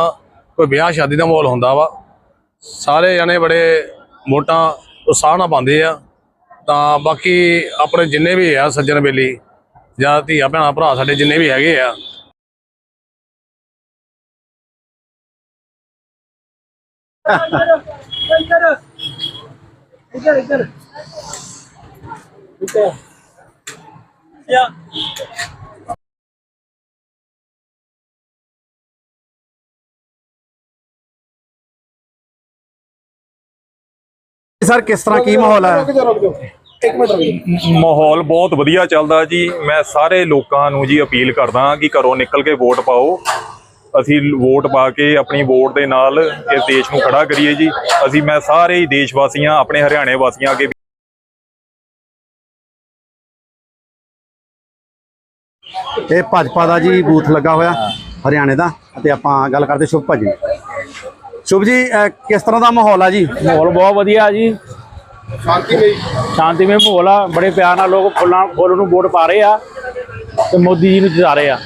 ਕੋਈ ਵਿਆਹ ਸ਼ਾਦੀ ਦਾ ਮਾਹੌਲ ਹੁੰਦਾ ਵਾ। ਸਾਰੇ ਜਣੇ ਬੜੇ ਵੋਟਾਂ ਉਤਸ਼ਾਹ ਨਾਲ ਪਾਉਂਦੇ ਆ। ਤਾਂ ਬਾਕੀ ਆਪਣੇ ਜਿੰਨੇ ਵੀ ਆ ਸੱਜਣ ਬੇਲੀ ਜਾਂ ਧੀਆ ਭੈਣਾਂ ਭਰਾ ਸਾਡੇ ਜਿੰਨੇ ਵੀ ਹੈਗੇ ਆ। ਸਰ ਕਿਸ ਤਰ੍ਹਾਂ ਕੀ ਮਾਹੌਲ ਹੈ? ਮਾਹੌਲ ਬਹੁਤ ਵਧੀਆ ਚੱਲਦਾ ਜੀ। ਮੈਂ ਸਾਰੇ ਲੋਕਾਂ ਨੂੰ ਜੀ ਅਪੀਲ ਕਰਦਾ ਕਿ ਘਰੋਂ ਨਿਕਲ ਕੇ ਵੋਟ ਪਾਓ। ਅਸੀਂ ਵੋਟ ਪਾ ਕੇ ਆਪਣੀ ਵੋਟ ਦੇ ਨਾਲ ਇਸ ਦੇਸ਼ ਨੂੰ ਖੜਾ ਕਰੀਏ ਜੀ। ਅਸੀਂ ਮੈਂ ਸਾਰੇ ਹੀ ਦੇਸ਼ ਵਾਸੀਆਂ ਆਪਣੇ ਹਰਿਆਣੇ ਵਾਸੀਆਂ ਅੱਗੇ ਇਹ ਭਾਜਪਾ ਦਾ ਜੀ ਬੂਥ ਲੱਗਾ ਹੋਇਆ ਹਰਿਆਣੇ ਦਾ ਤੇ ਆਪਾਂ ਗੱਲ ਕਰਦੇ ਸ਼ੁਭ ਭਾਜੀ। ਸ਼ੁਭ ਜੀ ਕਿਸ ਤਰ੍ਹਾਂ ਦਾ ਮਾਹੌਲ ਆ ਜੀ? ਮਾਹੌਲ ਬਹੁਤ ਵਧੀਆ ਜੀ। ਸ਼ਾਂਤੀ ਲਈ। ਸ਼ਾਂਤੀ ਵਿੱਚ ਮਾਹੌਲ ਆ ਬੜੇ ਪਿਆਰ ਨਾਲ ਲੋਕ ਫੁੱਲਾਂ ਫੁੱਲ ਨੂੰ ਵੋਟ ਪਾ ਰਹੇ ਆ ਤੇ ਮੋਦੀ ਜੀ ਨੂੰ ਜਿਤਾ ਰਹੇ ਆ।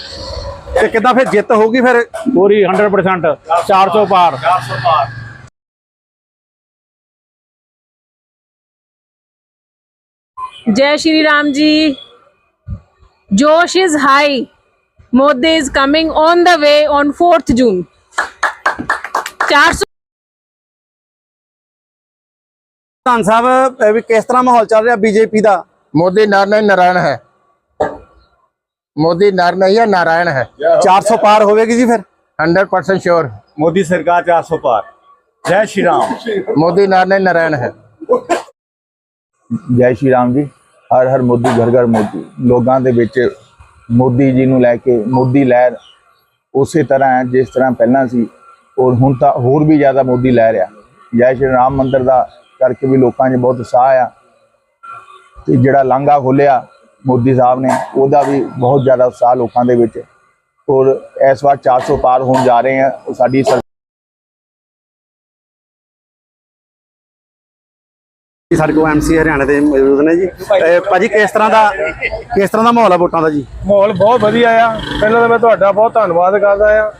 ਤੇ ਕਿੱਦਾਂ ਫਿਰ ਜਿੱਤ ਹੋਊਗੀ ਫਿਰ? ਪੂਰੀ 100% 400 ਪਾਰ। ਜੈ ਸ਼੍ਰੀ ਰਾਮ ਜੀ। राम जी जोश is high Modi is coming on the way on 4th June 400 ਧੰਨ ਸਾਹਿਬ ਇਹ ਵੀ ਕਿਸ ਤਰ੍ਹਾਂ ਮਾਹੌਲ ਚੱਲ ਰਿਹਾ ਬੀਜੇਪੀ ਦਾ मोदी नर नहीं नारायण है मोदी नर नहीं है नारायण है 400 ਪਾਰ ਹੋਵੇਗੀ ਜੀ ਫਿਰ हंड्रेड परसेंट श्योर ਮੋਦੀ ਸਰਕਾਰ 400 ਪਾਰ ਜੈ ਸ਼੍ਰੀ ਰਾਮ मोदी नर नहीं नारायण है ਜੈ ਸ਼੍ਰੀ ਰਾਮ ਜੀ ਹਰ ਹਰ ਮੋਦੀ, ਘਰ ਘਰ ਮੋਦੀ। ਲੋਕਾਂ ਦੇ ਵਿੱਚ ਮੋਦੀ ਜੀ ਨੂੰ ਲੈ ਕੇ, ਮੋਦੀ ਲਹਿਰ ਉਸੇ ਤਰ੍ਹਾਂ ਹੈ ਜਿਸ ਤਰ੍ਹਾਂ ਪਹਿਲਾਂ ਸੀ। ਔਰ ਹੁਣ ਤਾਂ ਹੋਰ ਵੀ ਜ਼ਿਆਦਾ ਮੋਦੀ ਲਹਿਰ ਆ। ਜੈ ਸ਼੍ਰੀ ਰਾਮ ਮੰਦਿਰ ਦਾ ਕਰਕੇ ਵੀ ਲੋਕਾਂ 'ਚ ਬਹੁਤ ਉਤਸ਼ਾਹ ਆ। ਤੇ ਜਿਹੜਾ ਲਾਂਘਾ ਖੋਲਿਆ ਮੋਦੀ ਸਾਹਿਬ ਨੇ, ਉਹਦਾ ਵੀ ਬਹੁਤ ਜ਼ਿਆਦਾ ਉਤਸ਼ਾਹ ਲੋਕਾਂ ਦੇ ਵਿੱਚ। ਔਰ ਇਸ ਵਾਰ 400 ਪਾਰ ਹੋਣ ਜਾ ਰਹੇ ਆ। ਉਹ ਸਾਡੀ ਸਾਡੇ ਕੋਲ ਐਮਸੀ ਹਰਿਆਣਾ ਦੇ ਮੌਜੂਦ ਨੇ ਜੀ। ਇਹ ਭਾਜੀ, ਕਿਸ ਤਰ੍ਹਾਂ ਦਾ ਕਿਸ ਤਰ੍ਹਾਂ ਦਾ ਮਾਹੌਲ ਆ ਵੋਟਾਂ ਦਾ ਜੀ? ਮਾਹੌਲ ਬਹੁਤ ਵਧੀਆ ਆ। ਪਹਿਲਾਂ ਤਾਂ ਮੈਂ ਤੁਹਾਡਾ ਬਹੁਤ ਧੰਨਵਾਦ ਕਰਦਾ ਆ।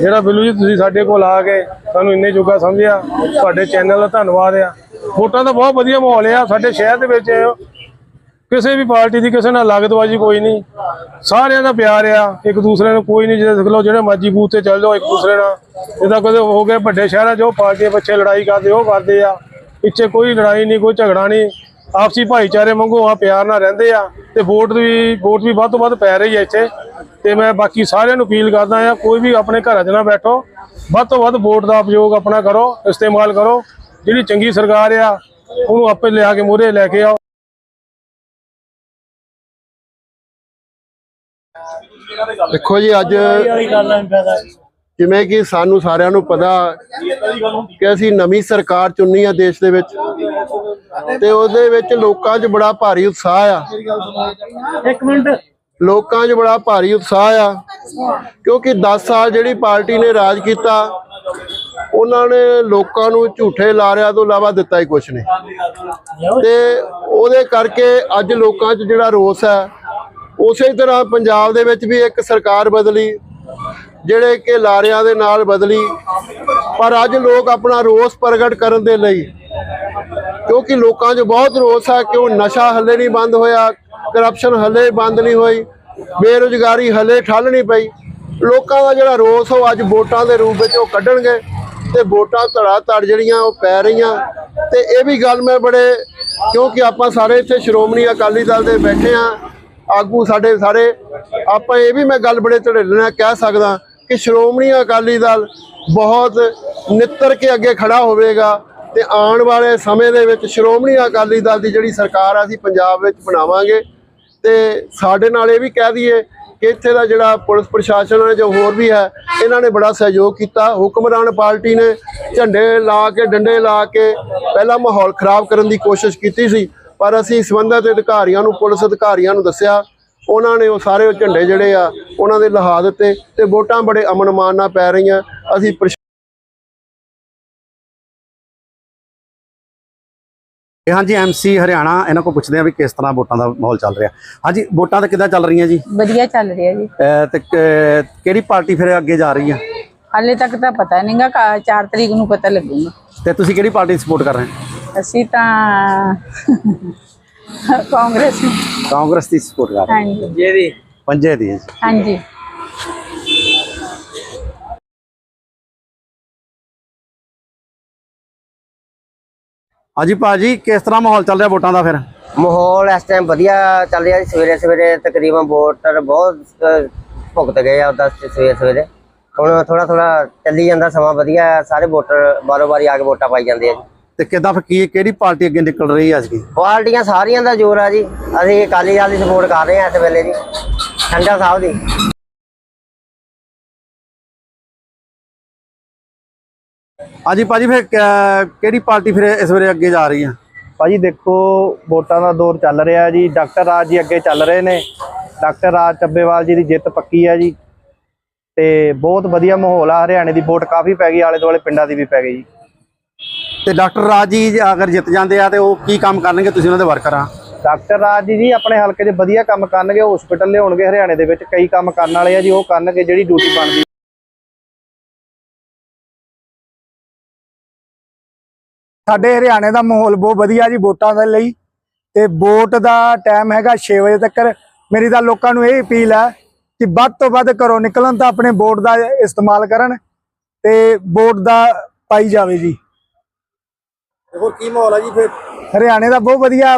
ਜਿਹੜਾ ਬਿੱਲੂ ਜੀ, ਤੁਸੀਂ ਸਾਡੇ ਕੋਲ ਆ ਕੇ ਸਾਨੂੰ ਇੰਨੇ ਜੋਗਾ ਸਮਝਿਆ। ਤੁਹਾਡੇ ਚੈਨਲ ਦਾ ਧੰਨਵਾਦ ਆ। ਵੋਟਾਂ ਦਾ ਬਹੁਤ ਵਧੀਆ ਮਾਹੌਲ ਆ। ਸਾਡੇ ਸ਼ਹਿਰ ਦੇ ਵਿੱਚ ਕਿਸੇ ਵੀ ਪਾਰਟੀ ਦੀ ਕਿਸੇ ਨਾਲ ਲਾਗਤਬਾਜੀ ਕੋਈ ਨਹੀਂ। ਸਾਰਿਆਂ ਦਾ ਪਿਆਰ ਆ। ਇੱਕ ਦੂਸਰੇ ਨੂੰ ਕੋਈ ਨਹੀਂ ਜਿਹੜੇ ਸਿੱਖ ਲੋ ਜਿਹੜੇ ਮਰਜ਼ੀ ਬੂਥ ਤੇ ਚੱਲ ਜਾਓ ਇੱਕ ਦੂਸਰੇ ਨਾਲ। ਇਹਦਾ ਕਦੇ ਹੋ ਗਏ ਵੱਡੇ ਸ਼ਹਿਰਾਂ 'ਚ, ਉਹ ਪਾਰਟੀ ਪਿੱਛੇ ਲੜਾਈ ਕਰਦੇ, ਉਹ ਕਰਦੇ ਆ। ਪਿੱਛੇ ਕੋਈ ਲੜਾਈ ਨਹੀਂ ਕੋਈ ਝਗੜਾ ਨਹੀਂ। ਆਪਸੀ ਭਾਈਚਾਰੇ ਵਾਂਗੂ ਆ ਪਿਆਰ ਨਾਲ ਰਹਿੰਦੇ ਆ ਤੇ ਵੋਟ ਵੀ ਵੋਟ ਵੀ ਵੱਧ ਤੋਂ ਵੱਧ ਪੈ ਰਹੀ ਹੈ ਇੱਥੇ। ਤੇ ਮੈਂ ਬਾਕੀ ਸਾਰਿਆਂ ਨੂੰ ਅਪੀਲ ਕਰਦਾ ਆ ਕੋਈ ਵੀ ਆਪਣੇ ਘਰਾਂ 'ਚ ਨਾ ਬੈਠੋ। ਵੱਧ ਤੋਂ ਵੱਧ ਵੋਟ ਦਾ ਉਪਯੋਗ ਆਪਣਾ ਕਰੋ ਇਸਤੇਮਾਲ ਕਰੋ। ਜਿਹੜੀ ਚੰਗੀ ਸਰਕਾਰ ਆ ਉਹਨੂੰ ਆਪੇ ਲਿਆ ਕੇ ਮੂਹਰੇ ਲੈ ਕੇ ਆਓ। ਦੇਖੋ ਜੀ ਅੱਜ ਜਿਵੇਂ ਕਿ ਸਾਨੂੰ ਸਾਰਿਆਂ ਨੂੰ ਪਤਾ ਕਿ ਅਸੀਂ ਨਵੀਂ ਸਰਕਾਰ ਚੁਣਨੀ ਆ ਦੇਸ਼ ਦੇ ਵਿੱਚ ਤੇ ਉਹਦੇ ਵਿੱਚ ਲੋਕਾਂ 'ਚ ਬੜਾ ਭਾਰੀ ਉਤਸ਼ਾਹ ਆ। ਇੱਕ ਮਿੰਟ। ਲੋਕਾਂ 'ਚ ਬੜਾ ਭਾਰੀ ਉਤਸ਼ਾਹ ਆ ਕਿਉਂਕਿ 10 ਸਾਲ ਜਿਹੜੀ ਪਾਰਟੀ ਨੇ ਰਾਜ ਕੀਤਾ ਉਹਨਾਂ ਨੇ ਲੋਕਾਂ ਨੂੰ ਝੂਠੇ ਲਾਰਿਆਂ ਤੋਂ ਇਲਾਵਾ ਦਿੱਤਾ ਹੀ ਕੁਛ ਨਹੀਂ। ਤੇ ਉਹਦੇ ਕਰਕੇ ਅੱਜ ਲੋਕਾਂ 'ਚ ਜਿਹੜਾ ਰੋਸ ਹੈ ਉਸੇ ਤਰ੍ਹਾਂ ਪੰਜਾਬ ਦੇ ਵਿੱਚ ਵੀ ਇੱਕ ਸਰਕਾਰ ਬਦਲੀ ਜਿਹੜੇ ਕਿ ਲਾਰਿਆਂ ਦੇ ਨਾਲ ਬਦਲੀ, ਪਰ ਅੱਜ ਲੋਕ ਆਪਣਾ ਰੋਸ ਪ੍ਰਗਟ ਕਰਨ ਦੇ ਲਈ, ਕਿਉਂਕਿ ਲੋਕਾਂ 'ਚ ਬਹੁਤ ਰੋਸ ਹੈ ਕਿ ਉਹ ਨਸ਼ਾ ਹੱਲੇ ਨਹੀਂ ਬੰਦ ਹੋਇਆ ਕਰਪਸ਼ਨ ਹੱਲੇ ਬੰਦ ਨਹੀਂ ਹੋਈ, ਬੇਰੁਜ਼ਗਾਰੀ ਹੱਲੇ ਠੱਲ ਨਹੀਂ ਪਈ। ਲੋਕਾਂ ਦਾ ਜਿਹੜਾ ਰੋਸ ਉਹ ਅੱਜ ਵੋਟਾਂ ਦੇ ਰੂਪ ਵਿੱਚ ਉਹ ਕੱਢਣਗੇ ਤੇ ਵੋਟਾਂ ਧੜਾ ਧੜ ਜਿਹੜੀਆਂ ਉਹ ਪੈ ਰਹੀਆਂ। ਤੇ ਇਹ ਵੀ ਗੱਲ ਮੈਂ ਬੜੇ, ਕਿਉਂਕਿ ਆਪਾਂ ਸਾਰੇ ਇੱਥੇ ਸ਼੍ਰੋਮਣੀ ਅਕਾਲੀ ਦਲ ਦੇ ਬੈਠੇ ਆ ਆਗੂ ਸਾਡੇ ਸਾਰੇ, ਆਪਾਂ ਇਹ ਵੀ ਮੈਂ ਗੱਲ ਬੜੇ ਧੜੇਲੇ ਨਾਲ ਕਹਿ ਸਕਦਾ ਕਿ ਸ਼੍ਰੋਮਣੀ ਅਕਾਲੀ ਦਲ ਬਹੁਤ ਨਿੱਤਰ ਕੇ ਅੱਗੇ ਖੜਾ ਹੋਵੇਗਾ ਤੇ ਆਉਣ ਵਾਲੇ ਸਮੇਂ ਦੇ ਵਿੱਚ ਸ਼੍ਰੋਮਣੀ ਅਕਾਲੀ ਦਲ ਦੀ ਜਿਹੜੀ ਸਰਕਾਰ ਆ, ਅਸੀਂ ਪੰਜਾਬ ਵਿੱਚ ਬਣਾਵਾਂਗੇ। ਤੇ ਸਾਡੇ ਨਾਲ ਇਹ ਵੀ ਕਹਿ ਦਈਏ ਕਿ ਇੱਥੇ ਦਾ ਜਿਹੜਾ ਪੁਲਿਸ ਪ੍ਰਸ਼ਾਸਨ ਹੈ, ਜੋ ਹੋਰ ਵੀ ਹੈ, ਇਹਨਾਂ ਨੇ ਬੜਾ ਸਹਿਯੋਗ ਕੀਤਾ। ਹੁਕਮਰਾਨ ਪਾਰਟੀ ਨੇ ਝੰਡੇ ਲਾ ਕੇ, ਡੰਡੇ ਲਾ ਕੇ ਪਹਿਲਾਂ ਮਾਹੌਲ ਖਰਾਬ ਕਰਨ ਦੀ ਕੋਸ਼ਿਸ਼ ਕੀਤੀ ਸੀ, ਪਰ ਅਸੀਂ ਸੰਬੰਧਿਤ ਅਧਿਕਾਰੀਆਂ ਨੂੰ, ਪੁਲਿਸ ਅਧਿਕਾਰੀਆਂ ਨੂੰ ਦੱਸਿਆ ਉਹਨਾਂ ਨੇ ਉਹ ਸਾਰੇ ਉਹ ਝੰਡੇ ਜਿਹੜੇ ਆ ਉਹਨਾਂ ਦੇ ਲਹਾ ਦਿੱਤੇ ਤੇ ਵੋਟਾਂ ਬੜੇ ਅਮਨ ਮਾਨ ਨਾਲ ਪੈ ਰਹੀਆਂ। ਅਸੀਂ ਹਾਂਜੀ ਐਮਸੀ ਹਰਿਆਣਾ ਇਹਨਾਂ ਕੋਲ ਪੁੱਛਦੇ ਆ ਵੀ ਕਿਸ ਤਰ੍ਹਾਂ ਵੋਟਾਂ ਦਾ ਮਾਹੌਲ ਚੱਲ ਰਿਹਾ। ਹਾਂਜੀ ਵੋਟਾਂ ਤਾਂ ਕਿੱਦਾਂ ਚੱਲ ਰਹੀਆਂ ਜੀ? ਵਧੀਆ ਚੱਲ ਰਿਹਾ ਜੀ। ਅਹ ਤੇ ਕ- ਕਿਹੜੀ ਪਾਰਟੀ ਫਿਰ ਅੱਗੇ ਜਾ ਰਹੀ ਆ? ਹਾਲੇ ਤੱਕ ਤਾਂ ਪਤਾ ਨਹੀਂਗਾ 4 ਤਰੀਕ ਨੂੰ ਪਤਾ ਲੱਗੂਗਾ। ਤੇ ਤੁਸੀਂ ਕਿਹੜੀ ਪਾਰਟੀ ਸਪੋਰਟ ਕਰ ਰਹੇ ਹੋ? ਅਸੀਂ ਤਾਂ ਕਾਂਗਰਸ ਨੂੰ ਕਾਂਗਰਸ ਦੀ ਸਪੋਰਟ ਕਰ ਰਹੇ ਹਾਂਜੀ ਜਿਹਦੀ ਪੰਜੇ ਦੀ ਹੈ ਜੀ। ਹਾਂਜੀ ਹਾਂਜੀ ਭਾਜੀ ਕਿਸ ਤਰ੍ਹਾਂ ਮਾਹੌਲ ਚੱਲ ਰਿਹਾ ਵੋਟਾਂ ਦਾ ਫਿਰ? ਮਾਹੌਲ ਇਸ ਟਾਈਮ ਵਧੀਆ ਚੱਲ ਰਿਹਾ ਜੀ। ਸਵੇਰੇ ਸਵੇਰੇ ਤਕਰੀਬਨ ਵੋਟਰ ਬਹੁਤ ਅਹ, ਭੁਗਤ ਗਏ ਆ ਉਹਦਾ ਸਵੇਰੇ ਸਵੇਰੇ। ਹੁਣ ਥੋੜਾ ਥੋੜਾ ਚੱਲੀ ਜਾਂਦਾ ਸਮਾਂ ਵਧੀਆ। ਹੈ, ਸਾਰੇ ਵੋਟਰ ਬਾਰੋ ਬਾਰੀ ਆ ਕੇ ਵੋਟਾਂ ਪਾਈ ਜਾਂਦੇ ਆ ਜੀ। ਤੇ ਕਿੱਦਾਂ ਫਿਰ ਕੀ ਕਿਹੜੀ ਪਾਰਟੀ ਅੱਗੇ ਨਿਕਲ ਰਹੀ ਹੈ ਅੱਜ ਕੀ? ਪਾਰਟੀਆਂ ਸਾਰੀਆਂ ਦਾ ਜ਼ੋਰ ਆ ਜੀ। ਅਸੀਂ ਅਕਾਲੀ ਦਲ ਦੀ ਸਪੋਰਟ ਕਰ ਰਹੇ ਹਾਂ ਇਸ ਵੇਲੇ ਜੀ। ਠੰਡਾ ਸਾਹਿਬ ਦੀ। ਹਾਂਜੀ ਭਾਜੀ ਫਿਰ ਕ- ਕਿਹੜੀ ਪਾਰਟੀ ਫਿਰ ਇਸ ਵੇਲੇ ਅੱਗੇ ਜਾ ਰਹੀ ਆ? ਭਾਜੀ ਦੇਖੋ ਵੋਟਾਂ ਦਾ ਦੌਰ ਚੱਲ ਰਿਹਾ ਜੀ। ਡਾਕਟਰ ਰਾਜ ਜੀ ਅੱਗੇ ਚੱਲ ਰਹੇ ਨੇ। ਡਾਕਟਰ ਰਾਜ ਚੱਬੇਵਾਲ ਜੀ ਦੀ ਜਿੱਤ ਪੱਕੀ ਆ ਜੀ। ਤੇ ਬਹੁਤ ਵਧੀਆ ਮਾਹੌਲ ਆ। ਹਰਿਆਣੇ ਦੀ ਵੋਟ ਕਾਫੀ ਪੈ ਗਈ ਆਲੇ ਦੁਆਲੇ ਪਿੰਡਾਂ ਦੀ ਵੀ ਪੈ ਗਈ ਜੀ। ਤੇ ਡਾਕਟਰ ਰਾਜ ਜੀ ਜੇ ਅਗਰ ਜਿੱਤ ਜਾਂਦੇ ਆ ਤੇ ਉਹ ਕੀ ਕੰਮ ਕਰਨਗੇ ਤੁਸੀਂ ਉਹਨਾਂ ਦੇ ਵਰਕਰ? ਆ ਡਾਕਟਰ ਰਾਜ ਜੀ ਜੀ ਆਪਣੇ ਹਲਕੇ 'ਚ ਵਧੀਆ ਕੰਮ ਕਰਨਗੇ ਹਸਪੀਟਲ ਲਿਆਉਣਗੇ ਹਰਿਆਣੇ ਦੇ ਵਿੱਚ ਕਈ ਕੰਮ ਕਰਨ ਵਾਲੇ ਆ ਜੀ ਉਹ ਕਰਨਗੇ ਜਿਹੜੀ ਡਿਊਟੀ ਬਣਦੀ। ਸਾਡੇ ਹਰਿਆਣੇ ਦਾ ਮਾਹੌਲ ਬਹੁਤ ਵਧੀਆ ਜੀ ਵੋਟਾਂ ਦੇ ਲਈ ਤੇ ਵੋਟ ਦਾ ਟਾਈਮ ਹੈਗਾ 6 ਵਜੇ ਤੱਕ ਮੇਰੀ ਤਾਂ ਲੋਕਾਂ ਨੂੰ ਇਹ ਅਪੀਲ ਹੈ ਕਿ ਵੱਧ ਤੋਂ ਵੱਧ ਘਰੋਂ ਨਿਕਲਣ ਤਾਂ ਆਪਣੇ ਵੋਟ ਦਾ ਇਸਤੇਮਾਲ ਕਰਨ ਤੇ ਵੋਟ ਦਾ ਪਾਈ ਜਾਵੇ ਜੀ। ਹੋਰ ਕੀ ਮਾਹੌਲ ਆ ਜੀ ਫਿਰ? ਹਰਿਆਣੇ ਦਾ ਬਹੁਤ ਵਧੀਆ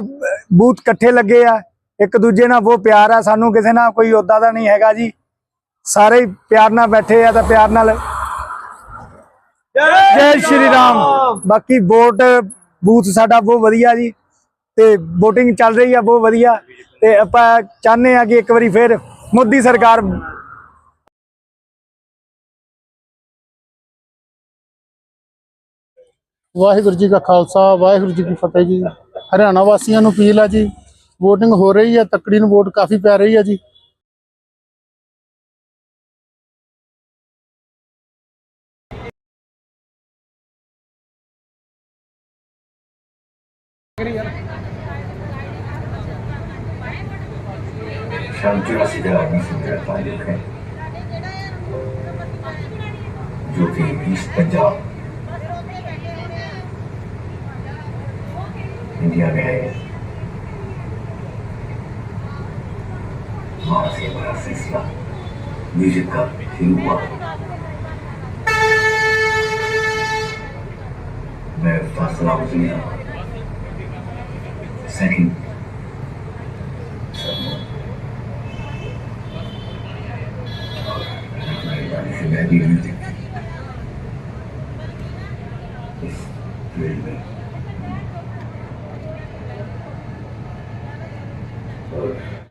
ਬੂਥ ਇਕੱਠੇ ਲੱਗੇ ਆ। ਇੱਕ ਦੂਜੇ ਨਾਲ ਬਹੁਤ ਪਿਆਰ ਆ। ਸਾਨੂੰ ਕਿਸੇ ਨਾਲ ਕੋਈ ਓਦਾਂ ਦਾ ਨਹੀਂ ਹੈਗਾ ਜੀ। ਸਾਰੇ ਪਿਆਰ ਨਾਲ ਬੈਠੇ ਆ ਤਾਂ ਪਿਆਰ ਨਾਲ। ਜੈ ਸ਼੍ਰੀ ਰਾਮ। ਬਾਕੀ ਵੋਟ ਬੂਥ ਸਾਡਾ ਬਹੁਤ ਵਧੀਆ ਜੀ। ਤੇ VOTING ਚੱਲ ਰਹੀ ਆ ਬਹੁਤ ਵਧੀਆ। ਤੇ ਆਪਾਂ ਚਾਹੁੰਦੇ ਆ ਕਿ ਇੱਕ ਵਾਰੀ ਫਿਰ ਮੋਦੀ ਸਰਕਾਰ ਵਾਹਿਗੁਰੂ ਜੀ ਕਾ ਖਾਲਸਾ, ਵਾਹਿਗੁਰੂ ਜੀ ਕੀ ਫਤਿਹ ਜੀ। ਹਰਿਆਣਾ ਵਾਸੀਆਂ ਨੂੰ ਅਪੀਲ ਆ ਜੀ, VOTING ਹੋ ਰਹੀ ਹੈ, ਤਕੜੀ ਨੂੰ ਵੋਟ ਕਾਫੀ ਪੈ ਰਹੀ ਹੈ ਜੀ। ਜੋ ਕਿ ਇਸ ਪੰਜਾਬ पंजाब गया है। वहाँ से बड़ा सिलसिला म्यूज़िक का शुरू हुआ। मैं सलामुद्दीन सेकंड मैं में Okay.